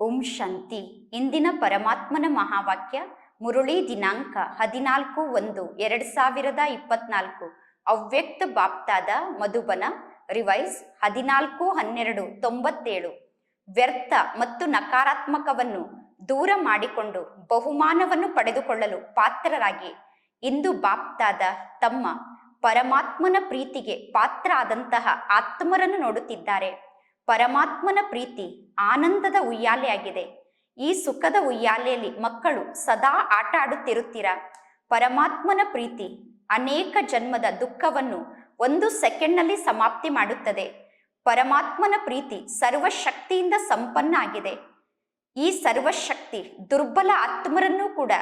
ಓಂ ಶಾಂತಿ. ಇಂದಿನ ಪರಮಾತ್ಮನ ಮಹಾವಾಕ್ಯ ಮುರುಳಿ ದಿನಾಂಕ ಹದಿನಾಲ್ಕು ಒಂದು ಎರಡು ಸಾವಿರದ ಇಪ್ಪತ್ನಾಲ್ಕು. ಅವ್ಯಕ್ತ ಬಾಪ್ತಾದ ಮಧುಬನ ರಿವೈಸ್ ಹದಿನಾಲ್ಕು ಹನ್ನೆರಡು ತೊಂಬತ್ತೇಳು. ವ್ಯರ್ಥ ಮತ್ತು ನಕಾರಾತ್ಮಕವನ್ನು ದೂರ ಮಾಡಿಕೊಂಡು ಬಹುಮಾನವನ್ನು ಪಡೆದುಕೊಳ್ಳಲು ಪಾತ್ರರಾಗಿ. ಇಂದು ಬಾಪ್ತಾದ ತಮ್ಮ ಪರಮಾತ್ಮನ ಪ್ರೀತಿಗೆ ಪಾತ್ರ ಆದಂತಹ ಆತ್ಮರನ್ನು ನೋಡುತ್ತಿದ್ದಾರೆ. ಪರಮಾತ್ಮನ ಪ್ರೀತಿ ಆನಂದದ ಉಯ್ಯಾಲೆಯಾಗಿದೆ ಈ ಸುಖದ ಉಯ್ಯಾಲೆಯಲ್ಲಿ ಮಕ್ಕಳು ಸದಾ ಆಟ ಆಡುತ್ತಿರುತ್ತೀರ? ಪರಮಾತ್ಮನ ಪ್ರೀತಿ ಅನೇಕ ಜನ್ಮದ ದುಃಖವನ್ನು ಒಂದು ಸೆಕೆಂಡ್ನಲ್ಲಿ ಸಮಾಪ್ತಿ ಮಾಡುತ್ತದೆ. ಪರಮಾತ್ಮನ ಪ್ರೀತಿ ಸರ್ವಶಕ್ತಿಯಿಂದ ಸಂಪನ್ನ ಆಗಿದೆ. ಈ ಸರ್ವಶಕ್ತಿ ದುರ್ಬಲ ಆತ್ಮರನ್ನು ಕೂಡ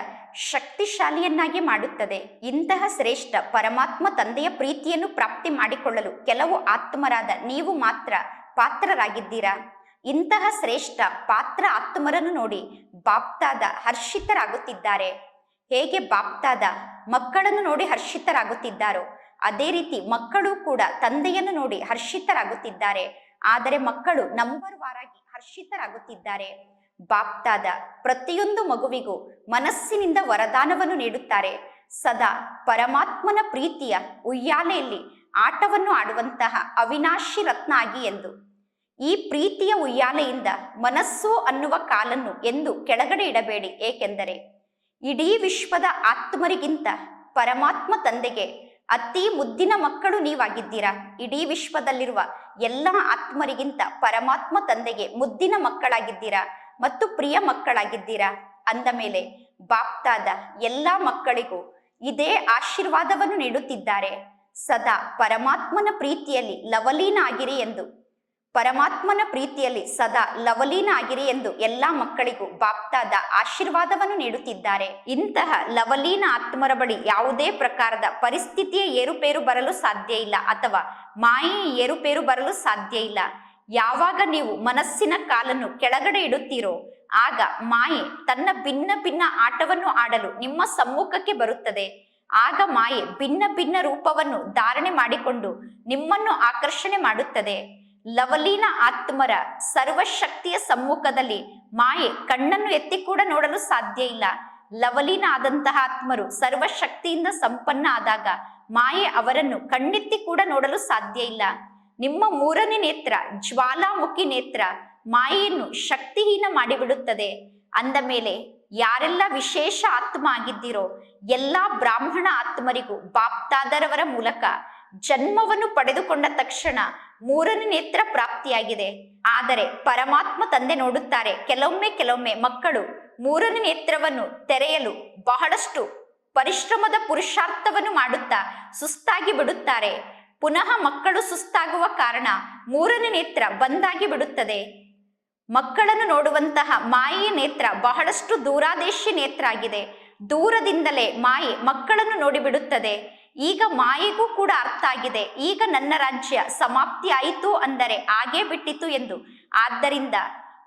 ಶಕ್ತಿಶಾಲಿಯನ್ನಾಗಿ ಮಾಡುತ್ತದೆ. ಇಂತಹ ಶ್ರೇಷ್ಠ ಪರಮಾತ್ಮ ತಂದೆಯ ಪ್ರೀತಿಯನ್ನು ಪ್ರಾಪ್ತಿ ಮಾಡಿಕೊಳ್ಳಲು ಕೆಲವು ಆತ್ಮರಾದ ನೀವು ಮಾತ್ರ ಪಾತ್ರರಾಗಿದ್ದೀರಾ? ಇಂತಹ ಶ್ರೇಷ್ಠ ಪಾತ್ರ ಆತ್ಮರನ್ನು ನೋಡಿ ಬಾಪ್ತಾದ ಹರ್ಷಿತರಾಗುತ್ತಿದ್ದಾರೆ. ಹೇಗೆ ಬಾಪ್ತಾದ ಮಕ್ಕಳನ್ನು ನೋಡಿ ಹರ್ಷಿತರಾಗುತ್ತಿದ್ದಾರೋ, ಅದೇ ರೀತಿ ಮಕ್ಕಳು ಕೂಡ ತಂದೆಯನ್ನು ನೋಡಿ ಹರ್ಷಿತರಾಗುತ್ತಿದ್ದಾರೆ. ಆದರೆ ಮಕ್ಕಳು ನಂಬರ್ ವಾರಾಗಿ ಹರ್ಷಿತರಾಗುತ್ತಿದ್ದಾರೆ. ಬಾಪ್ತಾದ ಪ್ರತಿಯೊಂದು ಮಗುವಿಗೂ ಮನಸ್ಸಿನಿಂದ ವರದಾನವನ್ನು ನೀಡುತ್ತಾರೆ. ಸದಾ ಪರಮಾತ್ಮನ ಪ್ರೀತಿಯ ಉಯ್ಯಾಲೆಯಲ್ಲಿ ಆಟವನ್ನು ಆಡುವಂತಹ ಅವಿನಾಶಿ ರತ್ನ ಆಗಿ ಎಂದು. ಈ ಪ್ರೀತಿಯ ಉಯ್ಯಾಲೆಯಿಂದ ಮನಸ್ಸು ಅನ್ನುವ ಕಾಲನ್ನು ಎಂದು ಕೆಳಗಡೆ ಇಡಬೇಡಿ. ಏಕೆಂದರೆ ಇಡೀ ವಿಶ್ವದ ಆತ್ಮರಿಗಿಂತ ಪರಮಾತ್ಮ ತಂದೆಗೆ ಅತಿ ಮುದ್ದಿನ ಮಕ್ಕಳು ನೀವಾಗಿದ್ದೀರಾ? ಇಡೀ ವಿಶ್ವದಲ್ಲಿರುವ ಎಲ್ಲ ಆತ್ಮರಿಗಿಂತ ಪರಮಾತ್ಮ ತಂದೆಗೆ ಮುದ್ದಿನ ಮಕ್ಕಳಾಗಿದ್ದೀರಾ ಮತ್ತು ಪ್ರಿಯ ಮಕ್ಕಳಾಗಿದ್ದೀರಾ? ಅಂದ ಮೇಲೆ ಬಾಪ್ತಾದ ಎಲ್ಲ ಮಕ್ಕಳಿಗೂ ಇದೇ ಆಶೀರ್ವಾದವನ್ನು ನೀಡುತ್ತಿದ್ದಾರೆ. ಸದಾ ಪರಮಾತ್ಮನ ಪ್ರೀತಿಯಲ್ಲಿ ಲವಲೀನ ಆಗಿರಿ ಎಂದು ಪರಮಾತ್ಮನ ಪ್ರೀತಿಯಲ್ಲಿ ಸದಾ ಲವಲೀನ ಆಗಿರಿ ಎಂದು ಎಲ್ಲಾ ಮಕ್ಕಳಿಗೂ ಬಾಪ್ತಾದ ಆಶೀರ್ವಾದವನ್ನು ನೀಡುತ್ತಿದ್ದಾರೆ. ಇಂತಹ ಲವಲೀನ ಆತ್ಮರ ಬಳಿ ಯಾವುದೇ ಪ್ರಕಾರದ ಪರಿಸ್ಥಿತಿಯ ಏರುಪೇರು ಬರಲು ಸಾಧ್ಯ ಇಲ್ಲ ಅಥವಾ ಮಾಯೆ ಏರುಪೇರು ಬರಲು ಸಾಧ್ಯ ಇಲ್ಲ. ಯಾವಾಗ ನೀವು ಮನಸ್ಸಿನ ಕಾಲನ್ನು ಕೆಳಗಡೆ ಇಡುತ್ತೀರೋ, ಆಗ ಮಾಯೆ ತನ್ನ ಭಿನ್ನ ಭಿನ್ನ ಆಟವನ್ನು ಆಡಲು ನಿಮ್ಮ ಸಮ್ಮುಖಕ್ಕೆ ಬರುತ್ತದೆ. ಆಗ ಮಾಯೆ ಭಿನ್ನ ಭಿನ್ನ ರೂಪವನ್ನು ಧಾರಣೆ ಮಾಡಿಕೊಂಡು ನಿಮ್ಮನ್ನು ಆಕರ್ಷಣೆ ಮಾಡುತ್ತದೆ. ಲವಲೀನ ಆತ್ಮರ ಸರ್ವಶಕ್ತಿಯ ಸಮ್ಮುಖದಲ್ಲಿ ಮಾಯೆ ಕಣ್ಣನ್ನು ಎತ್ತಿ ಕೂಡ ನೋಡಲು ಸಾಧ್ಯ ಇಲ್ಲ. ಲವಲೀನ ಆದಂತಹ ಆತ್ಮರು ಸರ್ವಶಕ್ತಿಯಿಂದ ಸಂಪನ್ನ ಆದಾಗ ಮಾಯೆ ಅವರನ್ನು ಕಣ್ಣೆತ್ತಿ ಕೂಡ ನೋಡಲು ಸಾಧ್ಯ ಇಲ್ಲ. ನಿಮ್ಮ ಮೂರನೇ ನೇತ್ರ ಜ್ವಾಲಾಮುಖಿ ನೇತ್ರ ಮಾಯೆಯನ್ನು ಶಕ್ತಿಹೀನ ಮಾಡಿಬಿಡುತ್ತದೆ. ಅಂದ ಮೇಲೆ ಯಾರೆಲ್ಲ ವಿಶೇಷ ಆತ್ಮ ಆಗಿದ್ದೀರೋ ಎಲ್ಲಾ ಬ್ರಾಹ್ಮಣ ಆತ್ಮರಿಗೂ ಬಾಪ್ತಾದರವರ ಮೂಲಕ ಜನ್ಮವನ್ನು ಪಡೆದುಕೊಂಡ ತಕ್ಷಣ ಮೂರನೇ ನೇತ್ರ ಪ್ರಾಪ್ತಿಯಾಗಿದೆ. ಆದರೆ ಪರಮಾತ್ಮ ತಂದೆ ನೋಡುತ್ತಾರೆ, ಕೆಲವೊಮ್ಮೆ ಕೆಲವೊಮ್ಮೆ ಮಕ್ಕಳು ಮೂರನೇ ನೇತ್ರವನ್ನು ತೆರೆಯಲು ಬಹಳಷ್ಟು ಪರಿಶ್ರಮದ ಪುರುಷಾರ್ಥವನ್ನು ಮಾಡುತ್ತಾ ಸುಸ್ತಾಗಿ ಬಿಡುತ್ತಾರೆ. ಪುನಃ ಮಕ್ಕಳು ಸುಸ್ತಾಗುವ ಕಾರಣ ಮೂರನೇ ನೇತ್ರ ಬಂದಾಗಿ ಬಿಡುತ್ತದೆ. ಮಕ್ಕಳನ್ನು ನೋಡುವಂತಹ ಮಾಯೆಯ ನೇತ್ರ ಬಹಳಷ್ಟು ದೂರಾದೇಶಿ ನೇತ್ರ ಆಗಿದೆ. ದೂರದಿಂದಲೇ ಮಾಯೆ ಮಕ್ಕಳನ್ನು ನೋಡಿಬಿಡುತ್ತದೆ. ಈಗ ಮಾಯೆಗೂ ಕೂಡ ಅರ್ಥ ಆಗಿದೆ. ಈಗ ನನ್ನ ರಾಜ್ಯ ಸಮಾಪ್ತಿ ಆಯಿತು ಅಂದರೆ ಹಾಗೇ ಬಿಟ್ಟಿತು ಎಂದು. ಆದ್ದರಿಂದ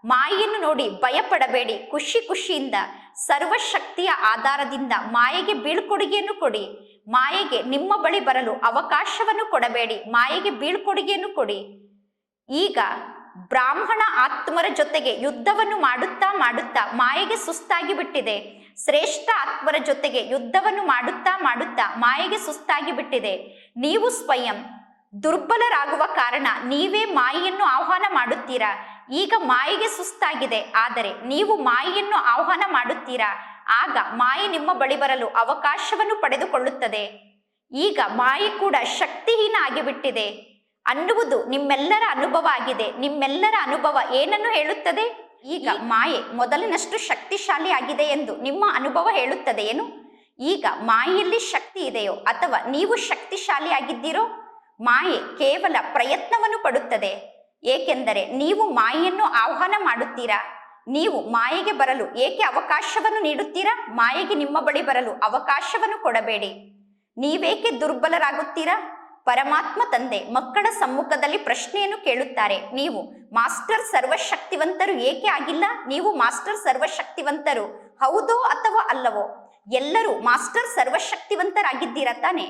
ಮಾಯೆಯನ್ನು ನೋಡಿ ಭಯಪಡಬೇಡಿ. ಖುಷಿ ಖುಷಿಯಿಂದ, ಸರ್ವಶಕ್ತಿಯ ಆಧಾರದಿಂದ ಮಾಯೆಗೆ ಬೀಳ್ಕೊಡುಗೆಯನ್ನು ಕೊಡಿ. ಮಾಯೆಗೆ ನಿಮ್ಮ ಬಳಿ ಬರಲು ಅವಕಾಶವನ್ನು ಕೊಡಬೇಡಿ. ಮಾಯೆಗೆ ಬೀಳ್ಕೊಡುಗೆಯನ್ನು ಕೊಡಿ. ಈಗ ಬ್ರಾಹ್ಮಣ ಆತ್ಮರ ಜೊತೆಗೆ ಯುದ್ಧವನ್ನು ಮಾಡುತ್ತಾ ಮಾಡುತ್ತಾ ಮಾಯೆಗೆ ಸುಸ್ತಾಗಿ ಬಿಟ್ಟಿದೆ. ಶ್ರೇಷ್ಠ ಅಕ್ಬರ ಜೊತೆಗೆ ಯುದ್ಧವನ್ನು ಮಾಡುತ್ತಾ ಮಾಡುತ್ತಾ ಮಾಯೆಗೆ ಸುಸ್ತಾಗಿ ಬಿಟ್ಟಿದೆ. ನೀವು ಸ್ವಯಂ ದುರ್ಬಲರಾಗುವ ಕಾರಣ ನೀವೇ ಮಾಯೆಯನ್ನು ಆಹ್ವಾನ ಮಾಡುತ್ತೀರಾ? ಈಗ ಮಾಯೆಗೆ ಸುಸ್ತಾಗಿದೆ, ಆದರೆ ನೀವು ಮಾಯೆಯನ್ನು ಆಹ್ವಾನ ಮಾಡುತ್ತೀರಾ? ಆಗ ಮಾಯೆ ನಿಮ್ಮ ಬಳಿ ಬರಲು ಅವಕಾಶವನ್ನು ಪಡೆದುಕೊಳ್ಳುತ್ತದೆ. ಈಗ ಮಾಯೆ ಕೂಡ ಶಕ್ತಿಹೀನ ಆಗಿಬಿಟ್ಟಿದೆ. ಅನ್ನುವುದು ನಿಮ್ಮೆಲ್ಲರ ಅನುಭವ ಆಗಿದೆ. ನಿಮ್ಮೆಲ್ಲರ ಅನುಭವ ಏನನ್ನು ಹೇಳುತ್ತದೆ? ಈಗ ಮಾಯೆ ಮೊದಲಿನಷ್ಟು ಶಕ್ತಿಶಾಲಿ ಆಗಿದೆ ಎಂದು ನಿಮ್ಮ ಅನುಭವ ಹೇಳುತ್ತದೆ ಏನು ಈಗ ಮಾಯೆಯಲ್ಲಿ ಶಕ್ತಿ ಇದೆಯೋ ಅಥವಾ ನೀವು ಶಕ್ತಿಶಾಲಿ ಆಗಿದ್ದೀರೋ? ಮಾಯೆ ಕೇವಲ ಪ್ರಯತ್ನವನ್ನು ಪಡುತ್ತದೆ. ಏಕೆಂದರೆ ನೀವು ಮಾಯೆಯನ್ನು ಆಹ್ವಾನ ಮಾಡುತ್ತೀರಾ? ನೀವು ಮಾಯೆಗೆ ಬರಲು ಏಕೆ ಅವಕಾಶವನ್ನು ನೀಡುತ್ತೀರಾ? ಮಾಯೆಗೆ ನಿಮ್ಮ ಬಳಿ ಬರಲು ಅವಕಾಶವನ್ನು ಕೊಡಬೇಡಿ. ನೀವೇಕೆ ದುರ್ಬಲರಾಗುತ್ತೀರಾ? ಪರಮಾತ್ಮ ತಂದೆ ಮಕ್ಕಳ ಸಮ್ಮುಖದಲ್ಲಿ ಪ್ರಶ್ನೆಯನ್ನು ಕೇಳುತ್ತಾರೆ. ನೀವು ಮಾಸ್ಟರ್ ಸರ್ವಶಕ್ತಿವಂತರು ಏಕೆ ಆಗಿಲ್ಲ? ನೀವು ಮಾಸ್ಟರ್ ಸರ್ವಶಕ್ತಿವಂತರು ಹೌದೋ ಅಥವಾ ಅಲ್ಲವೋ? ಎಲ್ಲರೂ ಮಾಸ್ಟರ್ ಸರ್ವಶಕ್ತಿವಂತರಾಗಿದ್ದೀರಾ ತಾನೆ?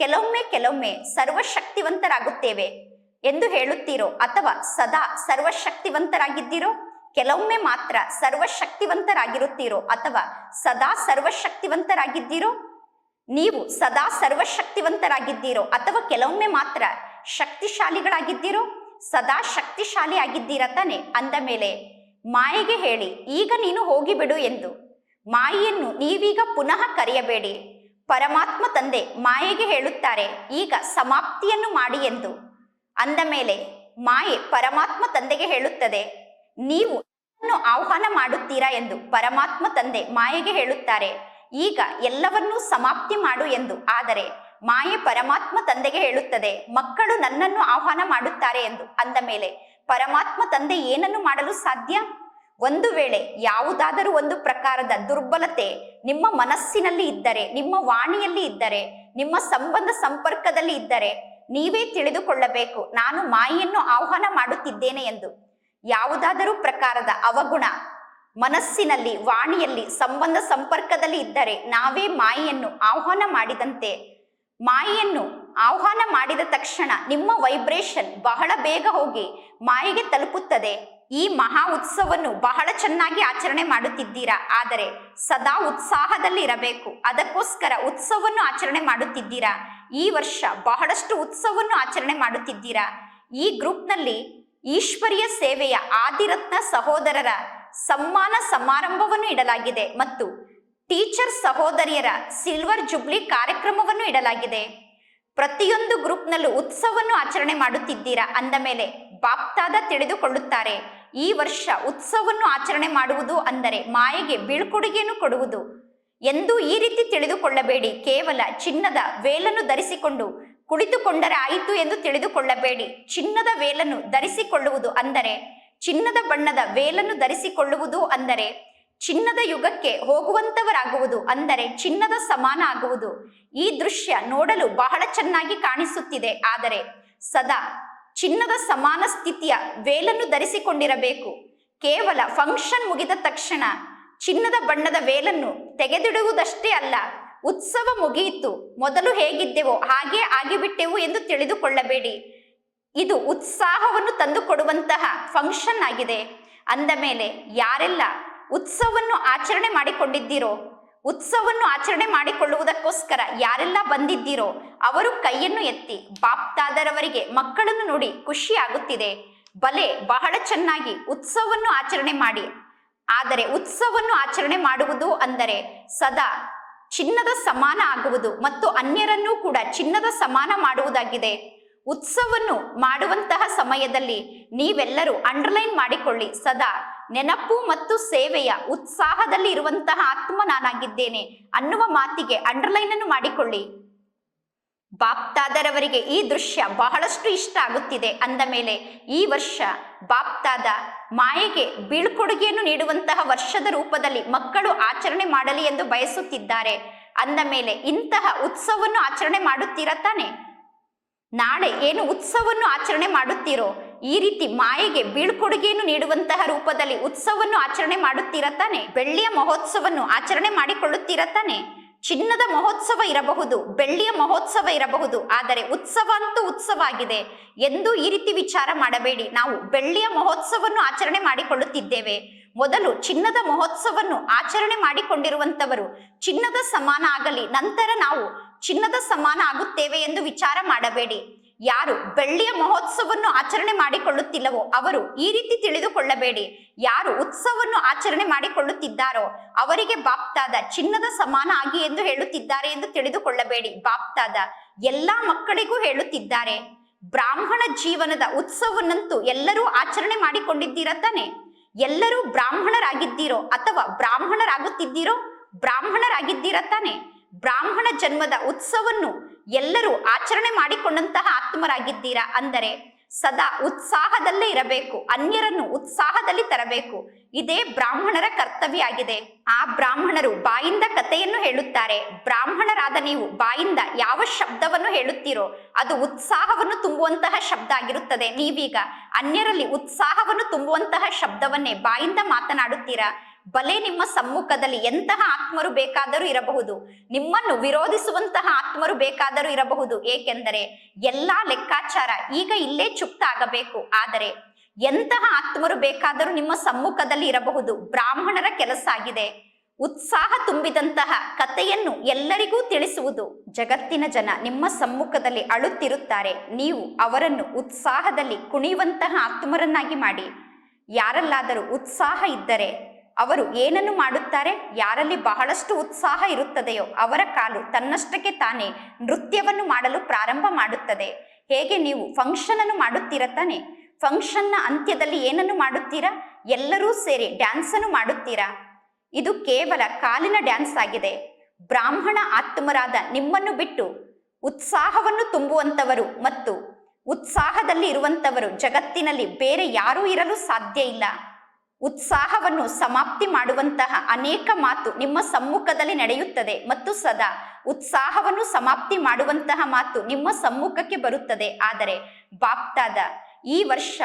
ಕೆಲವೊಮ್ಮೆ ಕೆಲವೊಮ್ಮೆ ಸರ್ವಶಕ್ತಿವಂತರಾಗುತ್ತೇವೆ ಎಂದು ಹೇಳುತ್ತೀರೋ ಅಥವಾ ಸದಾ ಸರ್ವಶಕ್ತಿವಂತರಾಗಿದ್ದೀರೋ? ಕೆಲವೊಮ್ಮೆ ಮಾತ್ರ ಸರ್ವಶಕ್ತಿವಂತರಾಗಿರುತ್ತೀರೋ ಅಥವಾ ಸದಾ ಸರ್ವಶಕ್ತಿವಂತರಾಗಿದ್ದೀರೋ? ನೀವು ಸದಾ ಸರ್ವಶಕ್ತಿವಂತರಾಗಿದ್ದೀರೋ ಅಥವಾ ಕೆಲವೊಮ್ಮೆ ಮಾತ್ರ ಶಕ್ತಿಶಾಲಿಗಳಾಗಿದ್ದೀರೋ ಸದಾ ಶಕ್ತಿಶಾಲಿ ಆಗಿದ್ದೀರ ತಾನೆ ಅಂದ ಮೇಲೆ ಮಾಯೆಗೆ ಹೇಳಿ, ಈಗ ನೀನು ಹೋಗಿಬಿಡು ಎಂದು. ಮಾಯಿಯನ್ನು ನೀವೀಗ ಪುನಃ ಕರೆಯಬೇಡಿ. ಪರಮಾತ್ಮ ತಂದೆ ಮಾಯೆಗೆ ಹೇಳುತ್ತಾರೆ, ಈಗ ಸಮಾಪ್ತಿಯನ್ನು ಮಾಡಿ ಎಂದು. ಅಂದ ಮೇಲೆ ಮಾಯೆ ಪರಮಾತ್ಮ ತಂದೆಗೆ ಹೇಳುತ್ತದೆ, ನೀವು ಆಹ್ವಾನ ಮಾಡುತ್ತೀರಾ ಎಂದು ಪರಮಾತ್ಮ ತಂದೆ ಮಾಯೆಗೆ ಹೇಳುತ್ತಾರೆ ಈಗ ಎಲ್ಲವನ್ನೂ ಸಮಾಪ್ತಿ ಮಾಡು ಎಂದು. ಆದರೆ ಮಾಯೆ ಪರಮಾತ್ಮ ತಂದೆಗೆ ಹೇಳುತ್ತದೆ, ಮಕ್ಕಳು ನನ್ನನ್ನು ಆಹ್ವಾನ ಮಾಡುತ್ತಾರೆ ಎಂದು. ಅಂದ ಮೇಲೆ, ಪರಮಾತ್ಮ ತಂದೆ ಏನನ್ನು ಮಾಡಲು ಸಾಧ್ಯ? ಒಂದು ವೇಳೆ ಯಾವುದಾದರೂ ಒಂದು ಪ್ರಕಾರದ ದುರ್ಬಲತೆ ನಿಮ್ಮ ಮನಸ್ಸಿನಲ್ಲಿ ಇದ್ದರೆ, ನಿಮ್ಮ ವಾಣಿಯಲ್ಲಿ ಇದ್ದರೆ, ನಿಮ್ಮ ಸಂಬಂಧ ಸಂಪರ್ಕದಲ್ಲಿ ಇದ್ದರೆ, ನೀವೇ ತಿಳಿದುಕೊಳ್ಳಬೇಕು, ನಾನು ಮಾಯೆಯನ್ನು ಆಹ್ವಾನ ಮಾಡುತ್ತಿದ್ದೇನೆ ಎಂದು. ಯಾವುದಾದರೂ ಪ್ರಕಾರದ ಅವಗುಣ ಮನಸ್ಸಿನಲ್ಲಿ, ವಾಣಿಯಲ್ಲಿ, ಸಂಬಂಧ ಸಂಪರ್ಕದಲ್ಲಿ ಇದ್ದರೆ ನಾವೇ ಮಾಯೆಯನ್ನು ಆಹ್ವಾನ ಮಾಡಿದಂತೆ. ಮಾಯೆಯನ್ನು ಆಹ್ವಾನ ಮಾಡಿದ ತಕ್ಷಣ ನಿಮ್ಮ ವೈಬ್ರೇಷನ್ ಬಹಳ ಬೇಗ ಹೋಗಿ ಮಾಯೆಗೆ ತಲುಪುತ್ತದೆ. ಈ ಮಹಾ ಉತ್ಸವವನ್ನು ಬಹಳ ಚೆನ್ನಾಗಿ ಆಚರಣೆ ಮಾಡುತ್ತಿದ್ದೀರಾ? ಆದರೆ ಸದಾ ಉತ್ಸಾಹದಲ್ಲಿ ಇರಬೇಕು ಅದಕ್ಕೋಸ್ಕರ ಉತ್ಸವವನ್ನು ಆಚರಣೆ ಮಾಡುತ್ತಿದ್ದೀರಾ? ಈ ವರ್ಷ ಬಹಳಷ್ಟು ಉತ್ಸವವನ್ನು ಆಚರಣೆ ಮಾಡುತ್ತಿದ್ದೀರಾ? ಈ ಗ್ರೂಪ್ನಲ್ಲಿ ಈಶ್ವರಿಯ ಸೇವೆಯ ಆದಿರತ್ನ ಸಹೋದರರ ಸಮ್ಮಾನ ಸಮಾರಂಭವನ್ನು ಇಡಲಾಗಿದೆ ಮತ್ತು ಟೀಚರ್ ಸಹೋದರಿಯರ ಸಿಲ್ವರ್ ಜುಬ್ಲಿ ಕಾರ್ಯಕ್ರಮವನ್ನು ಇಡಲಾಗಿದೆ. ಪ್ರತಿಯೊಂದು ಗ್ರೂಪ್ನಲ್ಲೂ ಉತ್ಸವವನ್ನು ಆಚರಣೆ ಮಾಡುತ್ತಿದ್ದೀರಾ ಅಂದ ಮೇಲೆ ಬಾಪ್ತಾದ ತಿಳಿದುಕೊಳ್ಳುತ್ತಾರೆ. ಈ ವರ್ಷ ಉತ್ಸವವನ್ನು ಆಚರಣೆ ಮಾಡುವುದು ಅಂದರೆ ಮಾಯೆಗೆ ಬೀಳ್ಕೊಡುಗೆಯನ್ನು ಕೊಡುವುದು. ಎಂದು ಈ ರೀತಿ ತಿಳಿದುಕೊಳ್ಳಬೇಡಿ. ಕೇವಲ ಚಿನ್ನದ ವೇಲನ್ನು ಧರಿಸಿಕೊಂಡು ಕುಳಿತುಕೊಂಡರೆ ಆಯಿತು ಎಂದು ತಿಳಿದುಕೊಳ್ಳಬೇಡಿ. ಚಿನ್ನದ ವೇಲನ್ನು ಧರಿಸಿಕೊಳ್ಳುವುದು ಅಂದರೆ ಚಿನ್ನದ ಬಣ್ಣದ ವೇಲನ್ನು ಧರಿಸಿಕೊಳ್ಳುವುದು ಅಂದರೆ ಚಿನ್ನದ ಯುಗಕ್ಕೆ ಹೋಗುವಂತವರಾಗುವುದು ಅಂದರೆ ಚಿನ್ನದ ಸಮಾನ ಆಗುವುದು. ಈ ದೃಶ್ಯ ನೋಡಲು ಬಹಳ ಚೆನ್ನಾಗಿ ಕಾಣಿಸುತ್ತಿದೆ. ಆದರೆ ಸದಾ ಚಿನ್ನದ ಸಮಾನ ಸ್ಥಿತಿಯ ವೇಲನ್ನು ಧರಿಸಿಕೊಂಡಿರಬೇಕು. ಕೇವಲ ಫಂಕ್ಷನ್ ಮುಗಿದ ತಕ್ಷಣ ಚಿನ್ನದ ಬಣ್ಣದ ವೇಲನ್ನು ತೆಗೆದಿಡುವುದಷ್ಟೇ ಅಲ್ಲ, ಉತ್ಸವ ಮುಗಿಯಿತು. ಮೊದಲು ಹೇಗಿದ್ದೆವೋ ಹಾಗೆ ಆಗಿಬಿಟ್ಟೆವು ಎಂದು ತಿಳಿದುಕೊಳ್ಳಬೇಡಿ. ಇದು ಉತ್ಸಾಹವನ್ನು ತಂದುಕೊಡುವಂತಹ ಫಂಕ್ಷನ್ ಆಗಿದೆ. ಅಂದ ಮೇಲೆ ಯಾರೆಲ್ಲ ಉತ್ಸವವನ್ನು ಆಚರಣೆ ಮಾಡಿಕೊಂಡಿದ್ದೀರೋ, ಉತ್ಸವವನ್ನು ಆಚರಣೆ ಮಾಡಿಕೊಳ್ಳುವುದಕ್ಕೋಸ್ಕರ ಯಾರೆಲ್ಲ ಬಂದಿದ್ದೀರೋ, ಅವರು ಕೈಯನ್ನು ಎತ್ತಿ ಬಾಪ್ತಾದರವರಿಗೆ ಮಕ್ಕಳನ್ನು ನೋಡಿ ಖುಷಿ ಆಗುತ್ತಿದೆ. ಬಲೆ ಬಹಳ ಚೆನ್ನಾಗಿ ಉತ್ಸವವನ್ನು ಆಚರಣೆ ಮಾಡಿ. ಆದರೆ ಉತ್ಸವವನ್ನು ಆಚರಣೆ ಮಾಡುವುದು ಅಂದರೆ ಸದಾ ಚಿನ್ನದ ಸಮಾನ ಆಗುವುದು ಮತ್ತು ಅನ್ಯರನ್ನೂ ಕೂಡ ಚಿನ್ನದ ಸಮಾನ ಮಾಡುವುದಾಗಿದೆ. ಉತ್ಸವವನ್ನು ಮಾಡುವಂತಹ ಸಮಯದಲ್ಲಿ ನೀವೆಲ್ಲರೂ ಅಂಡರ್ಲೈನ್ ಮಾಡಿಕೊಳ್ಳಿ. ಸದಾ ನೆನಪು ಮತ್ತು ಸೇವೆಯ ಉತ್ಸಾಹದಲ್ಲಿ ಇರುವಂತಹ ಆತ್ಮ ನಾನಾಗಿದ್ದೇನೆ ಅನ್ನುವ ಮಾತಿಗೆ ಅಂಡರ್ಲೈನ್ ಅನ್ನು ಮಾಡಿಕೊಳ್ಳಿ. ಬಾಪ್ತಾದರವರಿಗೆ ಈ ದೃಶ್ಯ ಬಹಳಷ್ಟು ಇಷ್ಟ ಆಗುತ್ತಿದೆ ಅಂದ ಮೇಲೆ ಈ ವರ್ಷ ಬಾಪ್ತಾದ ಮಾಯೆಗೆ ಬೀಳ್ಕೊಡುಗೆಯನ್ನು ನೀಡುವಂತಹ ವರ್ಷದ ರೂಪದಲ್ಲಿ ಮಕ್ಕಳು ಆಚರಣೆ ಮಾಡಲಿ ಎಂದು ಬಯಸುತ್ತಿದ್ದಾರೆ. ಅಂದ ಮೇಲೆ ಇಂತಹ ಉತ್ಸವವನ್ನು ಆಚರಣೆ ಮಾಡುತ್ತೀರಾ ತಾನೆ? ನಾಳೆ ಏನು ಉತ್ಸವವನ್ನು ಆಚರಣೆ ಮಾಡುತ್ತೀರೋ, ಈ ರೀತಿ ಮಾಯೆಗೆ ಬೀಳ್ಕೊಡುಗೆಯನ್ನು ನೀಡುವಂತಹ ರೂಪದಲ್ಲಿ ಉತ್ಸವವನ್ನು ಆಚರಣೆ ಮಾಡುತ್ತೀರ ತಾನೆ? ಬೆಳ್ಳಿಯ ಮಹೋತ್ಸವವನ್ನು ಆಚರಣೆ ಮಾಡಿಕೊಳ್ಳುತ್ತೀರ ತಾನೆ? ಚಿನ್ನದ ಮಹೋತ್ಸವ ಇರಬಹುದು, ಬೆಳ್ಳಿಯ ಮಹೋತ್ಸವ ಇರಬಹುದು, ಆದರೆ ಉತ್ಸವ ಅಂತೂ ಉತ್ಸವ ಆಗಿದೆ. ಎಂದು ಈ ರೀತಿ ವಿಚಾರ ಮಾಡಬೇಡಿ. ನಾವು ಬೆಳ್ಳಿಯ ಮಹೋತ್ಸವವನ್ನು ಆಚರಣೆ ಮಾಡಿಕೊಳ್ಳುತ್ತಿದ್ದೇವೆ. ಮೊದಲು ಚಿನ್ನದ ಮಹೋತ್ಸವವನ್ನು ಆಚರಣೆ ಮಾಡಿಕೊಂಡಿರುವಂತವರು ಚಿನ್ನದ ಸಮಾನ ಆಗಲಿ, ನಂತರ ನಾವು ಚಿನ್ನದ ಸಮಾನ ಆಗುತ್ತೇವೆ ಎಂದು ವಿಚಾರ ಮಾಡಬೇಡಿ. ಯಾರು ಬೆಳ್ಳಿಯ ಮಹೋತ್ಸವವನ್ನು ಆಚರಣೆ ಮಾಡಿಕೊಳ್ಳುತ್ತಿಲ್ಲವೋ ಅವರು ಈ ರೀತಿ ತಿಳಿದುಕೊಳ್ಳಬೇಡಿ. ಯಾರು ಉತ್ಸವವನ್ನು ಆಚರಣೆ ಮಾಡಿಕೊಳ್ಳುತ್ತಿದ್ದಾರೋ ಅವರಿಗೆ ಬಾಪ್ತಾದ ಚಿನ್ನದ ಸಮಾನ ಆಗಿ ಎಂದು ಹೇಳುತ್ತಿದ್ದಾರೆ ಎಂದು ತಿಳಿದುಕೊಳ್ಳಬೇಡಿ. ಬಾಪ್ತಾದ ಎಲ್ಲಾ ಮಕ್ಕಳಿಗೂ ಹೇಳುತ್ತಿದ್ದಾರೆ, ಬ್ರಾಹ್ಮಣ ಜೀವನದ ಉತ್ಸವನ್ನಂತೂ ಎಲ್ಲರೂ ಆಚರಣೆ ಮಾಡಿಕೊಂಡಿದ್ದೀರ ತಾನೆ? ಎಲ್ಲರೂ ಬ್ರಾಹ್ಮಣರಾಗಿದ್ದೀರೋ ಅಥವಾ ಬ್ರಾಹ್ಮಣರಾಗುತ್ತಿದ್ದೀರೋ ಬ್ರಾಹ್ಮಣರಾಗಿದ್ದೀರ ತಾನೆ? ಬ್ರಾಹ್ಮಣ ಜನ್ಮದ ಉತ್ಸವನ್ನು ಎಲ್ಲರೂ ಆಚರಣೆ ಮಾಡಿಕೊಂಡಂತಹ ಆತ್ಮರಾಗಿದ್ದೀರಾ? ಅಂದರೆ ಸದಾ ಉತ್ಸಾಹದಲ್ಲೇ ಇರಬೇಕು, ಅನ್ಯರನ್ನು ಉತ್ಸಾಹದಲ್ಲಿ ತರಬೇಕು. ಇದೇ ಬ್ರಾಹ್ಮಣರ ಕರ್ತವ್ಯ ಆಗಿದೆ. ಆ ಬ್ರಾಹ್ಮಣರು ಬಾಯಿಂದ ಕಥೆಯನ್ನು ಹೇಳುತ್ತಾರೆ. ಬ್ರಾಹ್ಮಣರಾದ ನೀವು ಬಾಯಿಂದ ಯಾವ ಶಬ್ದವನ್ನು ಹೇಳುತ್ತೀರೋ, ಅದು ಉತ್ಸಾಹವನ್ನು ತುಂಬುವಂತಹ ಶಬ್ದ ಆಗಿರುತ್ತದೆ. ನೀವೀಗ ಅನ್ಯರಲ್ಲಿ ಉತ್ಸಾಹವನ್ನು ತುಂಬುವಂತಹ ಶಬ್ದವನ್ನೇ ಬಾಯಿಂದ ಮಾತನಾಡುತ್ತೀರಾ? ಬಲೆ ನಿಮ್ಮ ಸಮ್ಮುಖದಲ್ಲಿ ಎಂತಹ ಆತ್ಮರು ಬೇಕಾದರೂ ಇರಬಹುದು. ನಿಮ್ಮನ್ನು ವಿರೋಧಿಸುವಂತಹ ಆತ್ಮರು ಬೇಕಾದರೂ ಇರಬಹುದು. ಏಕೆಂದರೆ ಎಲ್ಲಾ ಲೆಕ್ಕಾಚಾರ ಈಗ ಇಲ್ಲೇ ಚುಪ್ತ ಆಗಬೇಕು ಆದರೆ ಎಂತಹ ಆತ್ಮರು ಬೇಕಾದರೂ ನಿಮ್ಮ ಸಮ್ಮುಖದಲ್ಲಿ ಇರಬಹುದು. ಬ್ರಾಹ್ಮಣರ ಕೆಲಸ ಆಗಿದೆ. ಉತ್ಸಾಹ ತುಂಬಿದಂತಹ ಕಥೆಯನ್ನು ಎಲ್ಲರಿಗೂ ತಿಳಿಸುವುದು. ಜಗತ್ತಿನ ಜನ ನಿಮ್ಮ ಸಮ್ಮುಖದಲ್ಲಿ ಅಳುತ್ತಿರುತ್ತಾರೆ. ನೀವು ಅವರನ್ನು ಉತ್ಸಾಹದಲ್ಲಿ ಕುಣಿಯುವಂತಹ ಆತ್ಮರನ್ನಾಗಿ ಮಾಡಿ. ಯಾರಲ್ಲಾದರೂ ಉತ್ಸಾಹ ಇದ್ದರೆ ಅವರು ಏನನ್ನು ಮಾಡುತ್ತಾರೆ? ಯಾರಲ್ಲಿ ಬಹಳಷ್ಟು ಉತ್ಸಾಹ ಇರುತ್ತದೆಯೋ ಅವರ ಕಾಲು ತನ್ನಷ್ಟಕ್ಕೆ ತಾನೇ ನೃತ್ಯವನ್ನು ಮಾಡಲು ಪ್ರಾರಂಭ ಮಾಡುತ್ತದೆ. ಹೇಗೆ ನೀವು ಫಂಕ್ಷನ್ ಅನ್ನು ಮಾಡುತ್ತೀರ ತಾನೆ? ಫಂಕ್ಷನ್ನ ಅಂತ್ಯದಲ್ಲಿ ಏನನ್ನು ಮಾಡುತ್ತೀರಾ? ಎಲ್ಲರೂ ಸೇರಿ ಡ್ಯಾನ್ಸ್ ಅನ್ನು ಮಾಡುತ್ತೀರಾ? ಇದು ಕೇವಲ ಕಾಲಿನ ಡ್ಯಾನ್ಸ್ ಆಗಿದೆ. ಬ್ರಾಹ್ಮಣ ಆತ್ಮರಾದ ನಿಮ್ಮನ್ನು ಬಿಟ್ಟು ಉತ್ಸಾಹವನ್ನು ತುಂಬುವಂತವರು ಮತ್ತು ಉತ್ಸಾಹದಲ್ಲಿ ಇರುವಂತವರು ಜಗತ್ತಿನಲ್ಲಿ ಬೇರೆ ಯಾರೂ ಇರಲು ಸಾಧ್ಯ ಇಲ್ಲ. ಉತ್ಸಾಹವನ್ನು ಸಮಾಪ್ತಿ ಮಾಡುವಂತಹ ಅನೇಕ ಮಾತು ನಿಮ್ಮ ಸಮ್ಮುಖದಲ್ಲಿ ನಡೆಯುತ್ತದೆ ಮತ್ತು ಸದಾ ಉತ್ಸಾಹವನ್ನು ಸಮಾಪ್ತಿ ಮಾಡುವಂತಹ ಮಾತು ನಿಮ್ಮ ಸಮ್ಮುಖಕ್ಕೆ ಬರುತ್ತದೆ. ಆದರೆ ಬಾಪ್ತಾದ ಈ ವರ್ಷ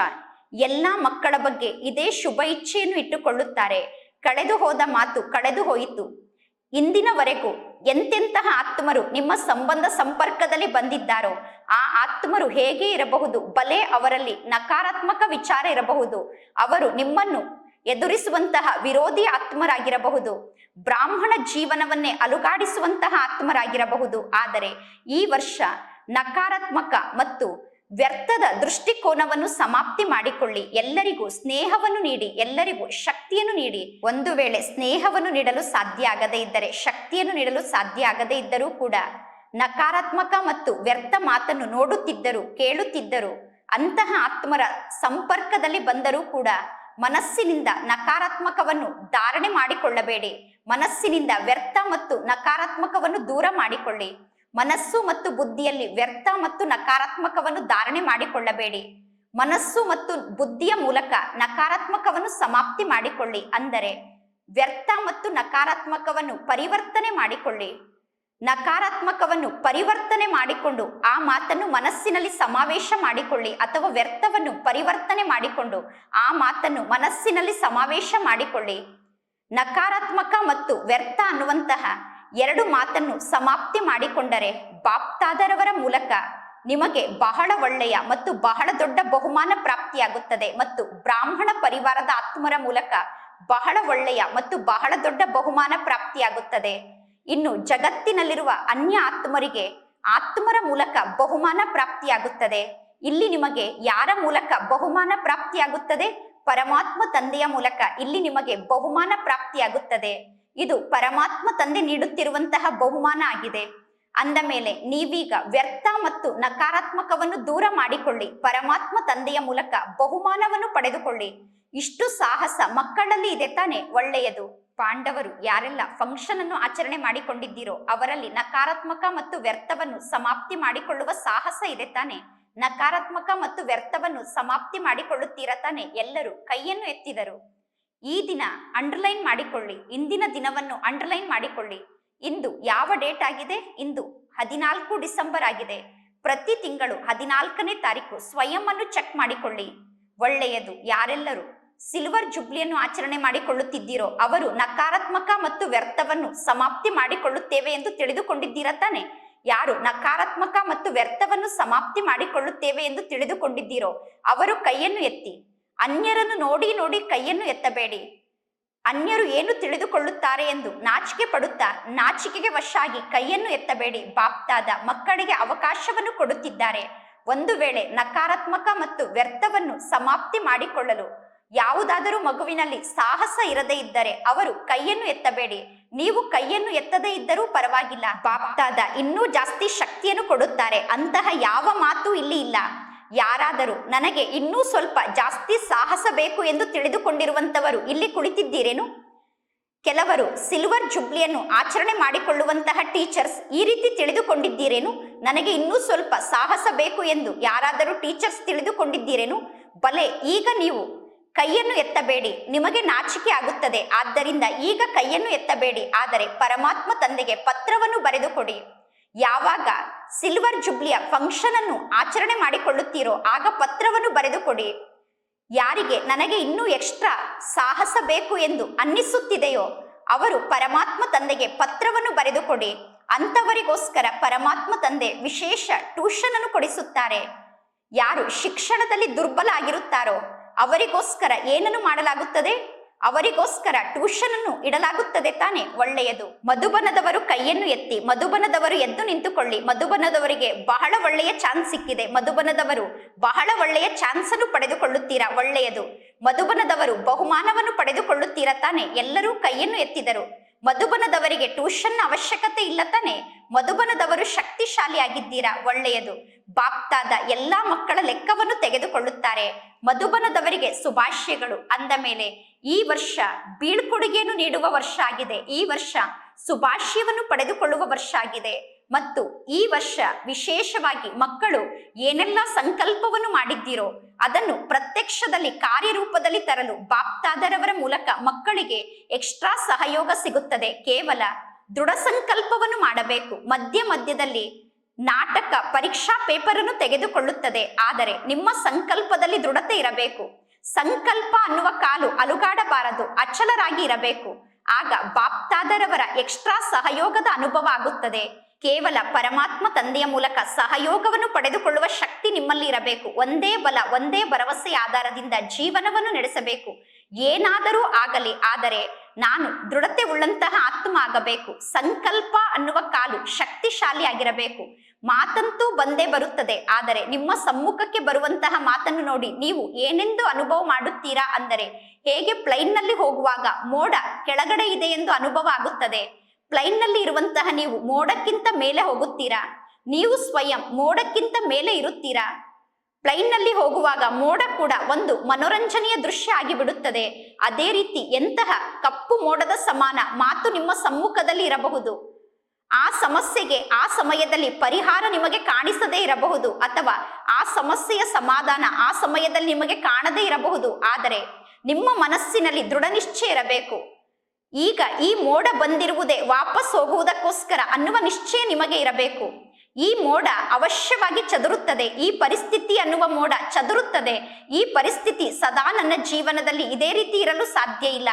ಎಲ್ಲ ಮಕ್ಕಳ ಬಗ್ಗೆ ಇದೇ ಶುಭ ಇಚ್ಛೆಯನ್ನು ಇಟ್ಟುಕೊಳ್ಳುತ್ತಾರೆ. ಕಳೆದು ಹೋದ ಮಾತು ಕಳೆದು ಹೋಯಿತು. ಇಂದಿನವರೆಗೂ ಎಂತೆಂತಹ ಆತ್ಮರು ನಿಮ್ಮ ಸಂಬಂಧ ಸಂಪರ್ಕದಲ್ಲಿ ಬಂದಿದ್ದಾರೋ, ಆ ಆತ್ಮರು ಹೇಗೆ ಇರಬಹುದು? ಬಲೆ ಅವರಲ್ಲಿ ನಕಾರಾತ್ಮಕ ವಿಚಾರ ಇರಬಹುದು. ಅವರು ನಿಮ್ಮನ್ನು ಎದುರಿಸುವಂತಹ ವಿರೋಧಿ ಆತ್ಮರಾಗಿರಬಹುದು. ಬ್ರಾಹ್ಮಣ ಜೀವನವನ್ನೇ ಅಲುಗಾಡಿಸುವಂತಹ ಆತ್ಮರಾಗಿರಬಹುದು. ಆದರೆ ಈ ವರ್ಷ ನಕಾರಾತ್ಮಕ ಮತ್ತು ವ್ಯರ್ಥದ ದೃಷ್ಟಿಕೋನವನ್ನು ಸಮಾಪ್ತಿ ಮಾಡಿಕೊಳ್ಳಿ. ಎಲ್ಲರಿಗೂ ಸ್ನೇಹವನ್ನು ನೀಡಿ, ಎಲ್ಲರಿಗೂ ಶಕ್ತಿಯನ್ನು ನೀಡಿ. ಒಂದು ವೇಳೆ ಸ್ನೇಹವನ್ನು ನೀಡಲು ಸಾಧ್ಯ ಆಗದೇ ಇದ್ದರೆ, ಶಕ್ತಿಯನ್ನು ನೀಡಲು ಸಾಧ್ಯ ಆಗದೇ ಇದ್ದರೂ ಕೂಡ ನಕಾರಾತ್ಮಕ ಮತ್ತು ವ್ಯರ್ಥ ಮಾತನ್ನು ನೋಡುತ್ತಿದ್ದರು, ಕೇಳುತ್ತಿದ್ದರು, ಅಂತಹ ಆತ್ಮರ ಸಂಪರ್ಕದಲ್ಲಿ ಬಂದರೂ ಕೂಡ ಮನಸ್ಸಿನಿಂದ ನಕಾರಾತ್ಮಕವನ್ನು ಧಾರಣೆ ಮಾಡಿಕೊಳ್ಳಬೇಡಿ. ಮನಸ್ಸಿನಿಂದ ವ್ಯರ್ಥ ಮತ್ತು ನಕಾರಾತ್ಮಕವನ್ನು ದೂರ ಮಾಡಿಕೊಳ್ಳಿ. ಮನಸ್ಸು ಮತ್ತು ಬುದ್ಧಿಯಲ್ಲಿ ವ್ಯರ್ಥ ಮತ್ತು ನಕಾರಾತ್ಮಕವನ್ನು ಧಾರಣೆ ಮಾಡಿಕೊಳ್ಳಬೇಡಿ. ಮನಸ್ಸು ಮತ್ತು ಬುದ್ಧಿಯ ಮೂಲಕ ನಕಾರಾತ್ಮಕವನ್ನು ಸಮಾಪ್ತಿ ಮಾಡಿಕೊಳ್ಳಿ ಅಂದರೆ ವ್ಯರ್ಥ ಮತ್ತು ನಕಾರಾತ್ಮಕವನ್ನು ಪರಿವರ್ತನೆ ಮಾಡಿಕೊಳ್ಳಿ. ನಕಾರಾತ್ಮಕವನ್ನು ಪರಿವರ್ತನೆ ಮಾಡಿಕೊಂಡು ಆ ಮಾತನ್ನು ಮನಸ್ಸಿನಲ್ಲಿ ಸಮಾವೇಶ ಮಾಡಿಕೊಳ್ಳಿ ಅಥವಾ ವ್ಯರ್ಥವನ್ನು ಪರಿವರ್ತನೆ ಮಾಡಿಕೊಂಡು ಆ ಮಾತನ್ನು ಮನಸ್ಸಿನಲ್ಲಿ ಸಮಾವೇಶ ಮಾಡಿಕೊಳ್ಳಿ. ನಕಾರಾತ್ಮಕ ಮತ್ತು ವ್ಯರ್ಥ ಅನ್ನುವಂತಹ ಎರಡು ಮಾತನ್ನು ಸಮಾಪ್ತಿ ಮಾಡಿಕೊಂಡರೆ ಬಾಪ್ತಾದರವರ ಮೂಲಕ ನಿಮಗೆ ಬಹಳ ಒಳ್ಳೆಯ ಮತ್ತು ಬಹಳ ದೊಡ್ಡ ಬಹುಮಾನ ಪ್ರಾಪ್ತಿಯಾಗುತ್ತದೆ ಮತ್ತು ಬ್ರಾಹ್ಮಣ ಪರಿವಾರದ ಆತ್ಮರ ಮೂಲಕ ಬಹಳ ಒಳ್ಳೆಯ ಮತ್ತು ಬಹಳ ದೊಡ್ಡ ಬಹುಮಾನ ಪ್ರಾಪ್ತಿಯಾಗುತ್ತದೆ. ಇನ್ನು ಜಗತ್ತಿನಲ್ಲಿರುವ ಅನ್ಯ ಆತ್ಮರಿಗೆ ಆತ್ಮರ ಮೂಲಕ ಬಹುಮಾನ ಪ್ರಾಪ್ತಿಯಾಗುತ್ತದೆ. ಇಲ್ಲಿ ನಿಮಗೆ ಯಾರ ಮೂಲಕ ಬಹುಮಾನ ಪ್ರಾಪ್ತಿಯಾಗುತ್ತದೆ? ಪರಮಾತ್ಮ ತಂದೆಯ ಮೂಲಕ ಇಲ್ಲಿ ನಿಮಗೆ ಬಹುಮಾನ ಪ್ರಾಪ್ತಿಯಾಗುತ್ತದೆ. ಇದು ಪರಮಾತ್ಮ ತಂದೆ ನೀಡುತ್ತಿರುವಂತಹ ಬಹುಮಾನ ಆಗಿದೆ. ಅಂದ ಮೇಲೆ ನೀವೀಗ ವ್ಯರ್ಥ ಮತ್ತು ನಕಾರಾತ್ಮಕವನ್ನು ದೂರ ಮಾಡಿಕೊಳ್ಳಿ. ಪರಮಾತ್ಮ ತಂದೆಯ ಮೂಲಕ ಬಹುಮಾನವನ್ನು ಪಡೆದುಕೊಳ್ಳಿ. ಇಷ್ಟು ಸಾಹಸ ಮಕ್ಕಳಲ್ಲಿ ಇದೆ ತಾನೆ ಒಳ್ಳೆಯದು. ಪಾಂಡವರು ಯಾರೆಲ್ಲ ಫಂಕ್ಷನ್ ಅನ್ನು ಆಚರಣೆ ಮಾಡಿಕೊಂಡಿದ್ದೀರೋ ಅವರಲ್ಲಿ ನಕಾರಾತ್ಮಕ ಮತ್ತು ವ್ಯರ್ಥವನ್ನು ಸಮಾಪ್ತಿ ಮಾಡಿಕೊಳ್ಳುವ ಸಾಹಸ ಇದೆ ತಾನೆ. ನಕಾರಾತ್ಮಕ ಮತ್ತು ವ್ಯರ್ಥವನ್ನು ಸಮಾಪ್ತಿ ಮಾಡಿಕೊಳ್ಳುತ್ತೀರ ತಾನೆ ಎಲ್ಲರೂ ಕೈಯನ್ನು ಎತ್ತಿದರು. ಈ ದಿನ ಅಂಡರ್ಲೈನ್ ಮಾಡಿಕೊಳ್ಳಿ. ಇಂದಿನ ದಿನವನ್ನು ಅಂಡರ್ಲೈನ್ ಮಾಡಿಕೊಳ್ಳಿ. ಇಂದು ಯಾವ ಡೇಟ್ ಆಗಿದೆ? ಇಂದು ಹದಿನಾಲ್ಕು ಡಿಸೆಂಬರ್ ಆಗಿದೆ. ಪ್ರತಿ ತಿಂಗಳು ಹದಿನಾಲ್ಕನೇ ತಾರೀಕು ಸ್ವಯಂ ಅನ್ನು ಚೆಕ್ ಮಾಡಿಕೊಳ್ಳಿ. ಒಳ್ಳೆಯದು ಯಾರೆಲ್ಲರೂ ಸಿಲ್ವರ್ ಜುಬ್ಲಿಯನ್ನು ಆಚರಣೆ ಮಾಡಿಕೊಳ್ಳುತ್ತಿದ್ದೀರೋ ಅವರು ನಕಾರಾತ್ಮಕ ಮತ್ತು ವ್ಯರ್ಥವನ್ನು ಸಮಾಪ್ತಿ ಮಾಡಿಕೊಳ್ಳುತ್ತೇವೆ ಎಂದು ತಿಳಿದುಕೊಂಡಿದ್ದೀರಾ ತಾನೆ? ಯಾರು ನಕಾರಾತ್ಮಕ ಮತ್ತು ವ್ಯರ್ಥವನ್ನು ಸಮಾಪ್ತಿ ಮಾಡಿಕೊಳ್ಳುತ್ತೇವೆ ಎಂದು ತಿಳಿದುಕೊಂಡಿದ್ದೀರೋ ಅವರು ಕೈಯನ್ನು ಎತ್ತಿ. ಅನ್ಯರನ್ನು ನೋಡಿ ನೋಡಿ ಕೈಯನ್ನು ಎತ್ತಬೇಡಿ. ಅನ್ಯರು ಏನು ತಿಳಿದುಕೊಳ್ಳುತ್ತಾರೆ ಎಂದು ನಾಚಿಕೆ ಪಡುತ್ತಾ ನಾಚಿಕೆಗೆ ವಶಾಗಿ ಕೈಯನ್ನು ಎತ್ತಬೇಡಿ. ಬಾಪ್ತಾದ ಮಕ್ಕಳಿಗೆ ಅವಕಾಶವನ್ನು ಕೊಡುತ್ತಿದ್ದಾರೆ. ಒಂದು ವೇಳೆ ನಕಾರಾತ್ಮಕ ಮತ್ತು ವ್ಯರ್ಥವನ್ನು ಸಮಾಪ್ತಿ ಮಾಡಿಕೊಳ್ಳಲು ಯಾವುದಾದರೂ ಮಗುವಿನಲ್ಲಿ ಸಾಹಸ ಇರದೇ ಇದ್ದರೆ ಅವರು ಕೈಯನ್ನು ಎತ್ತಬೇಡಿ. ನೀವು ಕೈಯನ್ನು ಎತ್ತದೇ ಇದ್ದರೂ ಪರವಾಗಿಲ್ಲ. ಬಾಪ್ತಾದ ಇನ್ನೂ ಜಾಸ್ತಿ ಶಕ್ತಿಯನ್ನು ಕೊಡುತ್ತಾರೆ. ಅಂತಹ ಯಾವ ಮಾತು ಇಲ್ಲಿ ಇಲ್ಲ. ಯಾರಾದರೂ ನನಗೆ ಇನ್ನೂ ಸ್ವಲ್ಪ ಜಾಸ್ತಿ ಸಾಹಸ ಬೇಕು ಎಂದು ತಿಳಿದುಕೊಂಡಿರುವಂತವರು ಇಲ್ಲಿ ಕುಳಿತಿದ್ದೀರೇನು? ಕೆಲವರು ಸಿಲ್ವರ್ ಜುಬ್ಲಿಯನ್ನು ಆಚರಣೆ ಮಾಡಿಕೊಳ್ಳುವಂತಹ ಟೀಚರ್ಸ್ ಈ ರೀತಿ ತಿಳಿದುಕೊಂಡಿದ್ದೀರೇನು? ನನಗೆ ಇನ್ನೂ ಸ್ವಲ್ಪ ಸಾಹಸ ಬೇಕು ಎಂದು ಯಾರಾದರೂ ಟೀಚರ್ಸ್ ತಿಳಿದುಕೊಂಡಿದ್ದೀರೇನು? ಬಲೆ, ಈಗ ನೀವು ಕೈಯನ್ನು ಎತ್ತಬೇಡಿ. ನಿಮಗೆ ನಾಚಿಕೆ ಆಗುತ್ತದೆ. ಆದ್ದರಿಂದ ಈಗ ಕೈಯನ್ನು ಎತ್ತಬೇಡಿ. ಆದರೆ ಪರಮಾತ್ಮ ತಂದೆಗೆ ಪತ್ರವನ್ನು ಬರೆದು ಕೊಡಿ ಯಾವಾಗ ಸಿಲ್ವರ್ ಜುಬ್ಲಿಯ ಫಂಕ್ಷನ್ ಅನ್ನು ಆಚರಣೆ ಮಾಡಿಕೊಳ್ಳುತ್ತೀರೋ ಆಗ ಪತ್ರವನ್ನು ಬರೆದು ಕೊಡಿ ಯಾರಿಗೆ ನನಗೆ ಇನ್ನೂ ಎಕ್ಸ್ಟ್ರಾ ಸಾಹಸ ಬೇಕು ಎಂದು ಅನ್ನಿಸುತ್ತಿದೆಯೋ ಅವರು ಪರಮಾತ್ಮ ತಂದೆಗೆ ಪತ್ರವನ್ನು ಬರೆದು ಕೊಡಿ ಅಂಥವರಿಗೋಸ್ಕರ ಪರಮಾತ್ಮ ತಂದೆ ವಿಶೇಷ ಟ್ಯೂಷನ್ ಅನ್ನು ಕೊಡಿಸುತ್ತಾರೆ. ಯಾರು ಶಿಕ್ಷಣದಲ್ಲಿ ದುರ್ಬಲ ಆಗಿರುತ್ತಾರೋ ಅವರಿಗೋಸ್ಕರ ಏನನ್ನು ಮಾಡಲಾಗುತ್ತದೆ? ಅವರಿಗೋಸ್ಕರ ಟ್ಯೂಷನ್ ಅನ್ನು ಇಡಲಾಗುತ್ತದೆ ತಾನೆ? ಒಳ್ಳೆಯದು. ಮಧುಬನದವರು ಕೈಯನ್ನು ಎತ್ತಿ, ಮಧುಬನದವರು ಎದ್ದು ನಿಂತುಕೊಳ್ಳಿ. ಮಧುಬನದವರಿಗೆ ಬಹಳ ಒಳ್ಳೆಯ ಚಾನ್ಸ್ ಸಿಕ್ಕಿದೆ. ಮಧುಬನದವರು ಬಹಳ ಒಳ್ಳೆಯ ಚಾನ್ಸ್ ಅನ್ನು ಪಡೆದುಕೊಳ್ಳುತ್ತೀರಾ? ಒಳ್ಳೆಯದು. ಮಧುಬನದವರು ಬಹುಮಾನವನ್ನು ಪಡೆದುಕೊಳ್ಳುತ್ತೀರಾ ತಾನೆ? ಎಲ್ಲರೂ ಕೈಯನ್ನು ಎತ್ತಿದರು. ಮಧುಬನದವರಿಗೆ ಟ್ಯೂಷನ್ ಅವಶ್ಯಕತೆ ಇಲ್ಲ ತಾನೆ? ಮಧುಬನದವರು ಶಕ್ತಿಶಾಲಿ ಆಗಿದ್ದೀರಾ ಒಳ್ಳೆಯದು. ಬಾಪ್ತಾದ ಎಲ್ಲಾ ಮಕ್ಕಳ ಲೆಕ್ಕವನ್ನು ತೆಗೆದುಕೊಳ್ಳುತ್ತಾರೆ. ಮಧುಬನದವರಿಗೆ ಶುಭಾಶಯಗಳು. ಅಂದ ಮೇಲೆ ಈ ವರ್ಷ ಬೀಳ್ಕೊಡುಗೆಯನ್ನು ನೀಡುವ ವರ್ಷ ಆಗಿದೆ. ಈ ವರ್ಷ ಸುಭಾಷ್ಯವನ್ನು ಪಡೆದುಕೊಳ್ಳುವ ವರ್ಷ ಆಗಿದೆ. ಮತ್ತು ಈ ವರ್ಷ ವಿಶೇಷವಾಗಿ ಮಕ್ಕಳು ಏನೆಲ್ಲ ಸಂಕಲ್ಪವನ್ನು ಮಾಡಿದ್ದೀರೋ ಅದನ್ನು ಪ್ರತ್ಯಕ್ಷದಲ್ಲಿ, ಕಾರ್ಯರೂಪದಲ್ಲಿ ತರಲು ಬಾಪ್ತಾದರವರ ಮೂಲಕ ಮಕ್ಕಳಿಗೆ ಎಕ್ಸ್ಟ್ರಾ ಸಹಯೋಗ ಸಿಗುತ್ತದೆ. ಕೇವಲ ದೃಢ ಸಂಕಲ್ಪವನ್ನು ಮಾಡಬೇಕು. ಮಧ್ಯ ಮಧ್ಯದಲ್ಲಿ ನಾಟಕ, ಪರೀಕ್ಷಾ ಪೇಪರ್ ಅನ್ನು ತೆಗೆದುಕೊಳ್ಳುತ್ತದೆ. ಆದರೆ ನಿಮ್ಮ ಸಂಕಲ್ಪದಲ್ಲಿ ದೃಢತೆ ಇರಬೇಕು. ಸಂಕಲ್ಪ ಅನ್ನುವ ಕಾಲು ಅಲುಗಾಡಬಾರದು, ಅಚಲರಾಗಿ ಇರಬೇಕು. ಆಗ ಬಾಪ್ತಾದರವರ ಎಕ್ಸ್ಟ್ರಾ ಸಹಯೋಗದ ಅನುಭವ ಆಗುತ್ತದೆ. ಕೇವಲ ಪರಮಾತ್ಮ ತಂದೆಯ ಮೂಲಕ ಸಹಯೋಗವನ್ನು ಪಡೆದುಕೊಳ್ಳುವ ಶಕ್ತಿ ನಿಮ್ಮಲ್ಲಿ ಇರಬೇಕು. ಒಂದೇ ಬಲ, ಒಂದೇ ಭರವಸೆ ಆಧಾರದಿಂದ ಜೀವನವನ್ನು ನಡೆಸಬೇಕು. ಏನಾದರೂ ಆಗಲಿ, ಆದರೆ ನಾನು ದೃಢತೆ ಉಳ್ಳಂತಹ ಆತ್ಮ ಆಗಬೇಕು. ಸಂಕಲ್ಪ ಅನ್ನುವ ಕಾಲು ಶಕ್ತಿಶಾಲಿ ಆಗಿರಬೇಕು ಮಾತಂತೂ ಬಂದೇ ಬರುತ್ತದೆ. ಆದರೆ ನಿಮ್ಮ ಸಮ್ಮುಖಕ್ಕೆ ಬರುವಂತಹ ಮಾತನ್ನು ನೋಡಿ, ನೀವು ಏನೆಂದು ಅನುಭವ ಮಾಡುತ್ತೀರಾ ಅಂದರೆ, ಹೇಗೆ ಪ್ಲೈನ್ನಲ್ಲಿ ಹೋಗುವಾಗ ಮೋಡ ಕೆಳಗಡೆ ಇದೆ ಎಂದು ಅನುಭವ ಆಗುತ್ತದೆ. ಪ್ಲೈನ್ನಲ್ಲಿ ಇರುವಂತಹ ನೀವು ಮೋಡಕ್ಕಿಂತ ಮೇಲೆ ಹೋಗುತ್ತೀರಾ? ನೀವು ಸ್ವಯಂ ಮೋಡಕ್ಕಿಂತ ಮೇಲೆ ಇರುತ್ತೀರಾ? ಪ್ಲೈನ್ನಲ್ಲಿ ಹೋಗುವಾಗ ಮೋಡ ಕೂಡ ಒಂದು ಮನೋರಂಜನೆಯ ದೃಶ್ಯ ಆಗಿಬಿಡುತ್ತದೆ. ಅದೇ ರೀತಿ ಎಂತಹ ಕಪ್ಪು ಮೋಡದ ಸಮಾನ ಮಾತು ನಿಮ್ಮ ಸಮ್ಮುಖದಲ್ಲಿ ಇರಬಹುದು. ಆ ಸಮಸ್ಯೆಗೆ, ಆ ಸಮಯದಲ್ಲಿ ಪರಿಹಾರ ನಿಮಗೆ ಕಾಣಿಸದೇ ಇರಬಹುದು ಅಥವಾ ಆ ಸಮಸ್ಯೆಯ ಸಮಾಧಾನ ಆ ಸಮಯದಲ್ಲಿ ನಿಮಗೆ ಕಾಣದೇ ಇರಬಹುದು. ಆದರೆ ನಿಮ್ಮ ಮನಸ್ಸಿನಲ್ಲಿ ದೃಢ ನಿಶ್ಚಯ ಇರಬೇಕು. ಈಗ ಈ ಮೋಡ ಬಂದಿರುವುದೇ ವಾಪಸ್ ಹೋಗುವುದಕ್ಕೋಸ್ಕರ ಅನ್ನುವ ನಿಶ್ಚಯ ನಿಮಗೆ ಇರಬೇಕು. ಈ ಮೋಡ ಅವಶ್ಯವಾಗಿ ಚದುರುತ್ತದೆ. ಈ ಪರಿಸ್ಥಿತಿ ಅನ್ನುವ ಮೋಡ ಚದುರುತ್ತದೆ. ಈ ಪರಿಸ್ಥಿತಿ ಸದಾ ನನ್ನ ಜೀವನದಲ್ಲಿ ಇದೇ ರೀತಿ ಇರಲು ಸಾಧ್ಯ ಇಲ್ಲ.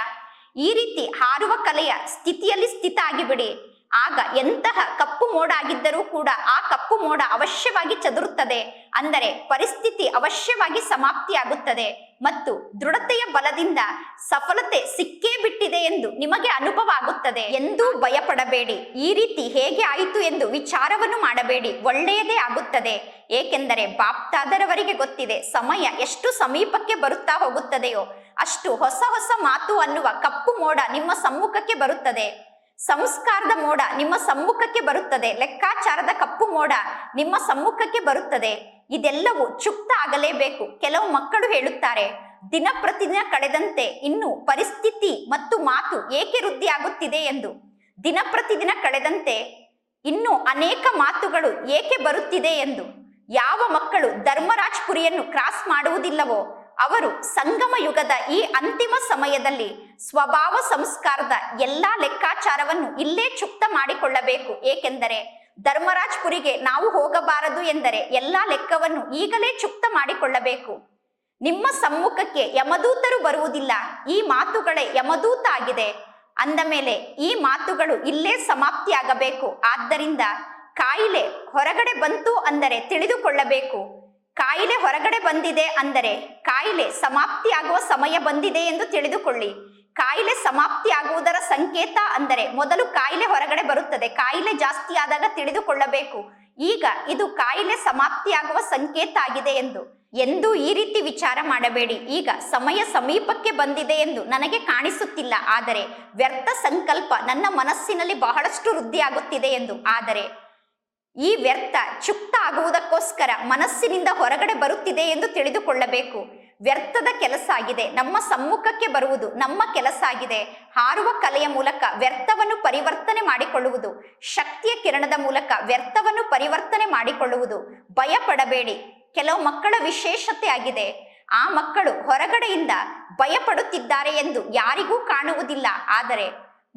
ಈ ರೀತಿ ಹಾರುವ ಕಲೆಯ ಸ್ಥಿತಿಯಲ್ಲಿ ಸ್ಥಿತ ಆಗಿಬಿಡಿ. ಆಗ ಎಂತಹ ಕಪ್ಪು ಮೋಡ ಆಗಿದ್ದರೂ ಕೂಡ ಆ ಕಪ್ಪು ಮೋಡ ಅವಶ್ಯವಾಗಿ ಚದುರುತ್ತದೆ. ಅಂದರೆ ಪರಿಸ್ಥಿತಿ ಅವಶ್ಯವಾಗಿ ಸಮಾಪ್ತಿಯಾಗುತ್ತದೆ. ಮತ್ತು ದೃಢತೆಯ ಬಲದಿಂದ ಸಫಲತೆ ಸಿಕ್ಕೇ ಬಿಟ್ಟಿದೆ ಎಂದು ನಿಮಗೆ ಅನುಭವ ಆಗುತ್ತದೆ ಎಂದೂ ಭಯಪಡಬೇಡಿ. ಈ ರೀತಿ ಹೇಗೆ ಆಯಿತು ಎಂದು ವಿಚಾರವನ್ನು ಮಾಡಬೇಡಿ. ಒಳ್ಳೆಯದೇ ಆಗುತ್ತದೆ. ಏಕೆಂದರೆ ಬಾಪ್ತಾದರವರಿಗೆ ಗೊತ್ತಿದೆ, ಸಮಯ ಎಷ್ಟು ಸಮೀಪಕ್ಕೆ ಬರುತ್ತಾ ಹೋಗುತ್ತದೆಯೋ, ಅಷ್ಟು ಹೊಸ ಹೊಸ ಮಾತು ಅನ್ನುವ ಕಪ್ಪು ಮೋಡ ನಿಮ್ಮ ಸಮ್ಮುಖಕ್ಕೆ ಬರುತ್ತದೆ. ಸಂಸ್ಕಾರದ ಮೋಡ ನಿಮ್ಮ ಸಮ್ಮುಖಕ್ಕೆ ಬರುತ್ತದೆ. ಲೆಕ್ಕಾಚಾರದ ಕಪ್ಪು ಮೋಡ ನಿಮ್ಮ ಸಮ್ಮುಖಕ್ಕೆ ಬರುತ್ತದೆ. ಇದೆಲ್ಲವೂ ಚುಕ್ತ ಆಗಲೇಬೇಕು. ಕೆಲವು ಮಕ್ಕಳು ಹೇಳುತ್ತಾರೆ, ದಿನ ಪ್ರತಿದಿನ ಕಳೆದಂತೆ ಇನ್ನು ಪರಿಸ್ಥಿತಿ ಮತ್ತು ಮಾತು ಏಕೆ ವೃದ್ಧಿಯಾಗುತ್ತಿದೆ? ಎಂದು. ದಿನ ಪ್ರತಿದಿನ ಕಳೆದಂತೆ ಇನ್ನು ಅನೇಕ ಮಾತುಗಳು ಏಕೆ ಬರುತ್ತಿದೆ? ಎಂದು. ಯಾವ ಮಕ್ಕಳು ಧರ್ಮರಾಜ್ಪುರಿಯನ್ನು ಕ್ರಾಸ್ ಮಾಡುವುದಿಲ್ಲವೋ ಅವರು ಸಂಗಮ ಯುಗದ ಈ ಅಂತಿಮ ಸಮಯದಲ್ಲಿ ಸ್ವಭಾವ ಸಂಸ್ಕಾರದ ಎಲ್ಲಾ ಲೆಕ್ಕಾಚಾರವನ್ನು ಇಲ್ಲೇ ಚುಕ್ತ ಮಾಡಿಕೊಳ್ಳಬೇಕು. ಏಕೆಂದರೆ ಧರ್ಮರಾಜ್ಪುರಿಗೆ ನಾವು ಹೋಗಬಾರದು ಎಂದರೆ ಎಲ್ಲಾ ಲೆಕ್ಕವನ್ನು ಈಗಲೇ ಚುಕ್ತ ಮಾಡಿಕೊಳ್ಳಬೇಕು. ನಿಮ್ಮ ಸಮ್ಮುಖಕ್ಕೆ ಯಮದೂತರು ಬರುವುದಿಲ್ಲ. ಈ ಮಾತುಗಳೇ ಯಮದೂತ ಆಗಿದೆ. ಅಂದ ಮೇಲೆ ಈ ಮಾತುಗಳು ಇಲ್ಲೇ ಸಮಾಪ್ತಿಯಾಗಬೇಕು. ಆದ್ದರಿಂದ ಕಾಯಿಲೆ ಹೊರಗಡೆ ಬಂತು ಅಂದರೆ ತಿಳಿದುಕೊಳ್ಳಬೇಕು. ಕಾಯಿಲೆ ಹೊರಗಡೆ ಬಂದಿದೆ ಅಂದರೆ ಕಾಯಿಲೆ ಸಮಾಪ್ತಿಯಾಗುವ ಸಮಯ ಬಂದಿದೆ ಎಂದು ತಿಳಿದುಕೊಳ್ಳಿ. ಕಾಯಿಲೆ ಸಮಾಪ್ತಿ ಆಗುವುದರ ಸಂಕೇತ ಅಂದರೆ ಮೊದಲು ಕಾಯಿಲೆ ಹೊರಗಡೆ ಬರುತ್ತದೆ. ಕಾಯಿಲೆ ಜಾಸ್ತಿ ಆದಾಗ ತಿಳಿದುಕೊಳ್ಳಬೇಕು. ಈಗ ಇದು ಕಾಯಿಲೆ ಸಮಾಪ್ತಿಯಾಗುವ ಸಂಕೇತ ಆಗಿದೆ ಎಂದು. ಎಂದು ಈ ರೀತಿ ವಿಚಾರ ಮಾಡಬೇಡಿ. ಈಗ ಸಮಯ ಸಮೀಪಕ್ಕೆ ಬಂದಿದೆ ಎಂದು ನನಗೆ ಕಾಣಿಸುತ್ತಿಲ್ಲ. ಆದರೆ ವ್ಯರ್ಥ ಸಂಕಲ್ಪ ನನ್ನ ಮನಸ್ಸಿನಲ್ಲಿ ಬಹಳಷ್ಟು ವೃದ್ಧಿಯಾಗುತ್ತಿದೆ ಎಂದು. ಆದರೆ ಈ ವ್ಯರ್ಥ ಚುಕ್ತ ಆಗುವುದಕ್ಕೋಸ್ಕರ ಮನಸ್ಸಿನಿಂದ ಹೊರಗಡೆ ಬರುತ್ತಿದೆ ಎಂದು ತಿಳಿದುಕೊಳ್ಳಬೇಕು. ವ್ಯರ್ಥದ ಕೆಲಸ ಆಗಿದೆ. ನಮ್ಮ ಸಮ್ಮುಖಕ್ಕೆ ಬರುವುದು ನಮ್ಮ ಕೆಲಸ ಆಗಿದೆ. ಹಾರುವ ಕಲೆಯ ಮೂಲಕ ವ್ಯರ್ಥವನ್ನು ಪರಿವರ್ತನೆ ಮಾಡಿಕೊಳ್ಳುವುದು. ಶಕ್ತಿಯ ಕಿರಣದ ಮೂಲಕ ವ್ಯರ್ಥವನ್ನು ಪರಿವರ್ತನೆ ಮಾಡಿಕೊಳ್ಳುವುದು. ಭಯ ಪಡಬೇಡಿ. ಕೆಲವು ಮಕ್ಕಳ ವಿಶೇಷತೆ ಆಗಿದೆ. ಆ ಮಕ್ಕಳು ಹೊರಗಡೆಯಿಂದ ಭಯ ಪಡುತ್ತಿದ್ದಾರೆ ಎಂದು ಯಾರಿಗೂ ಕಾಣುವುದಿಲ್ಲ. ಆದರೆ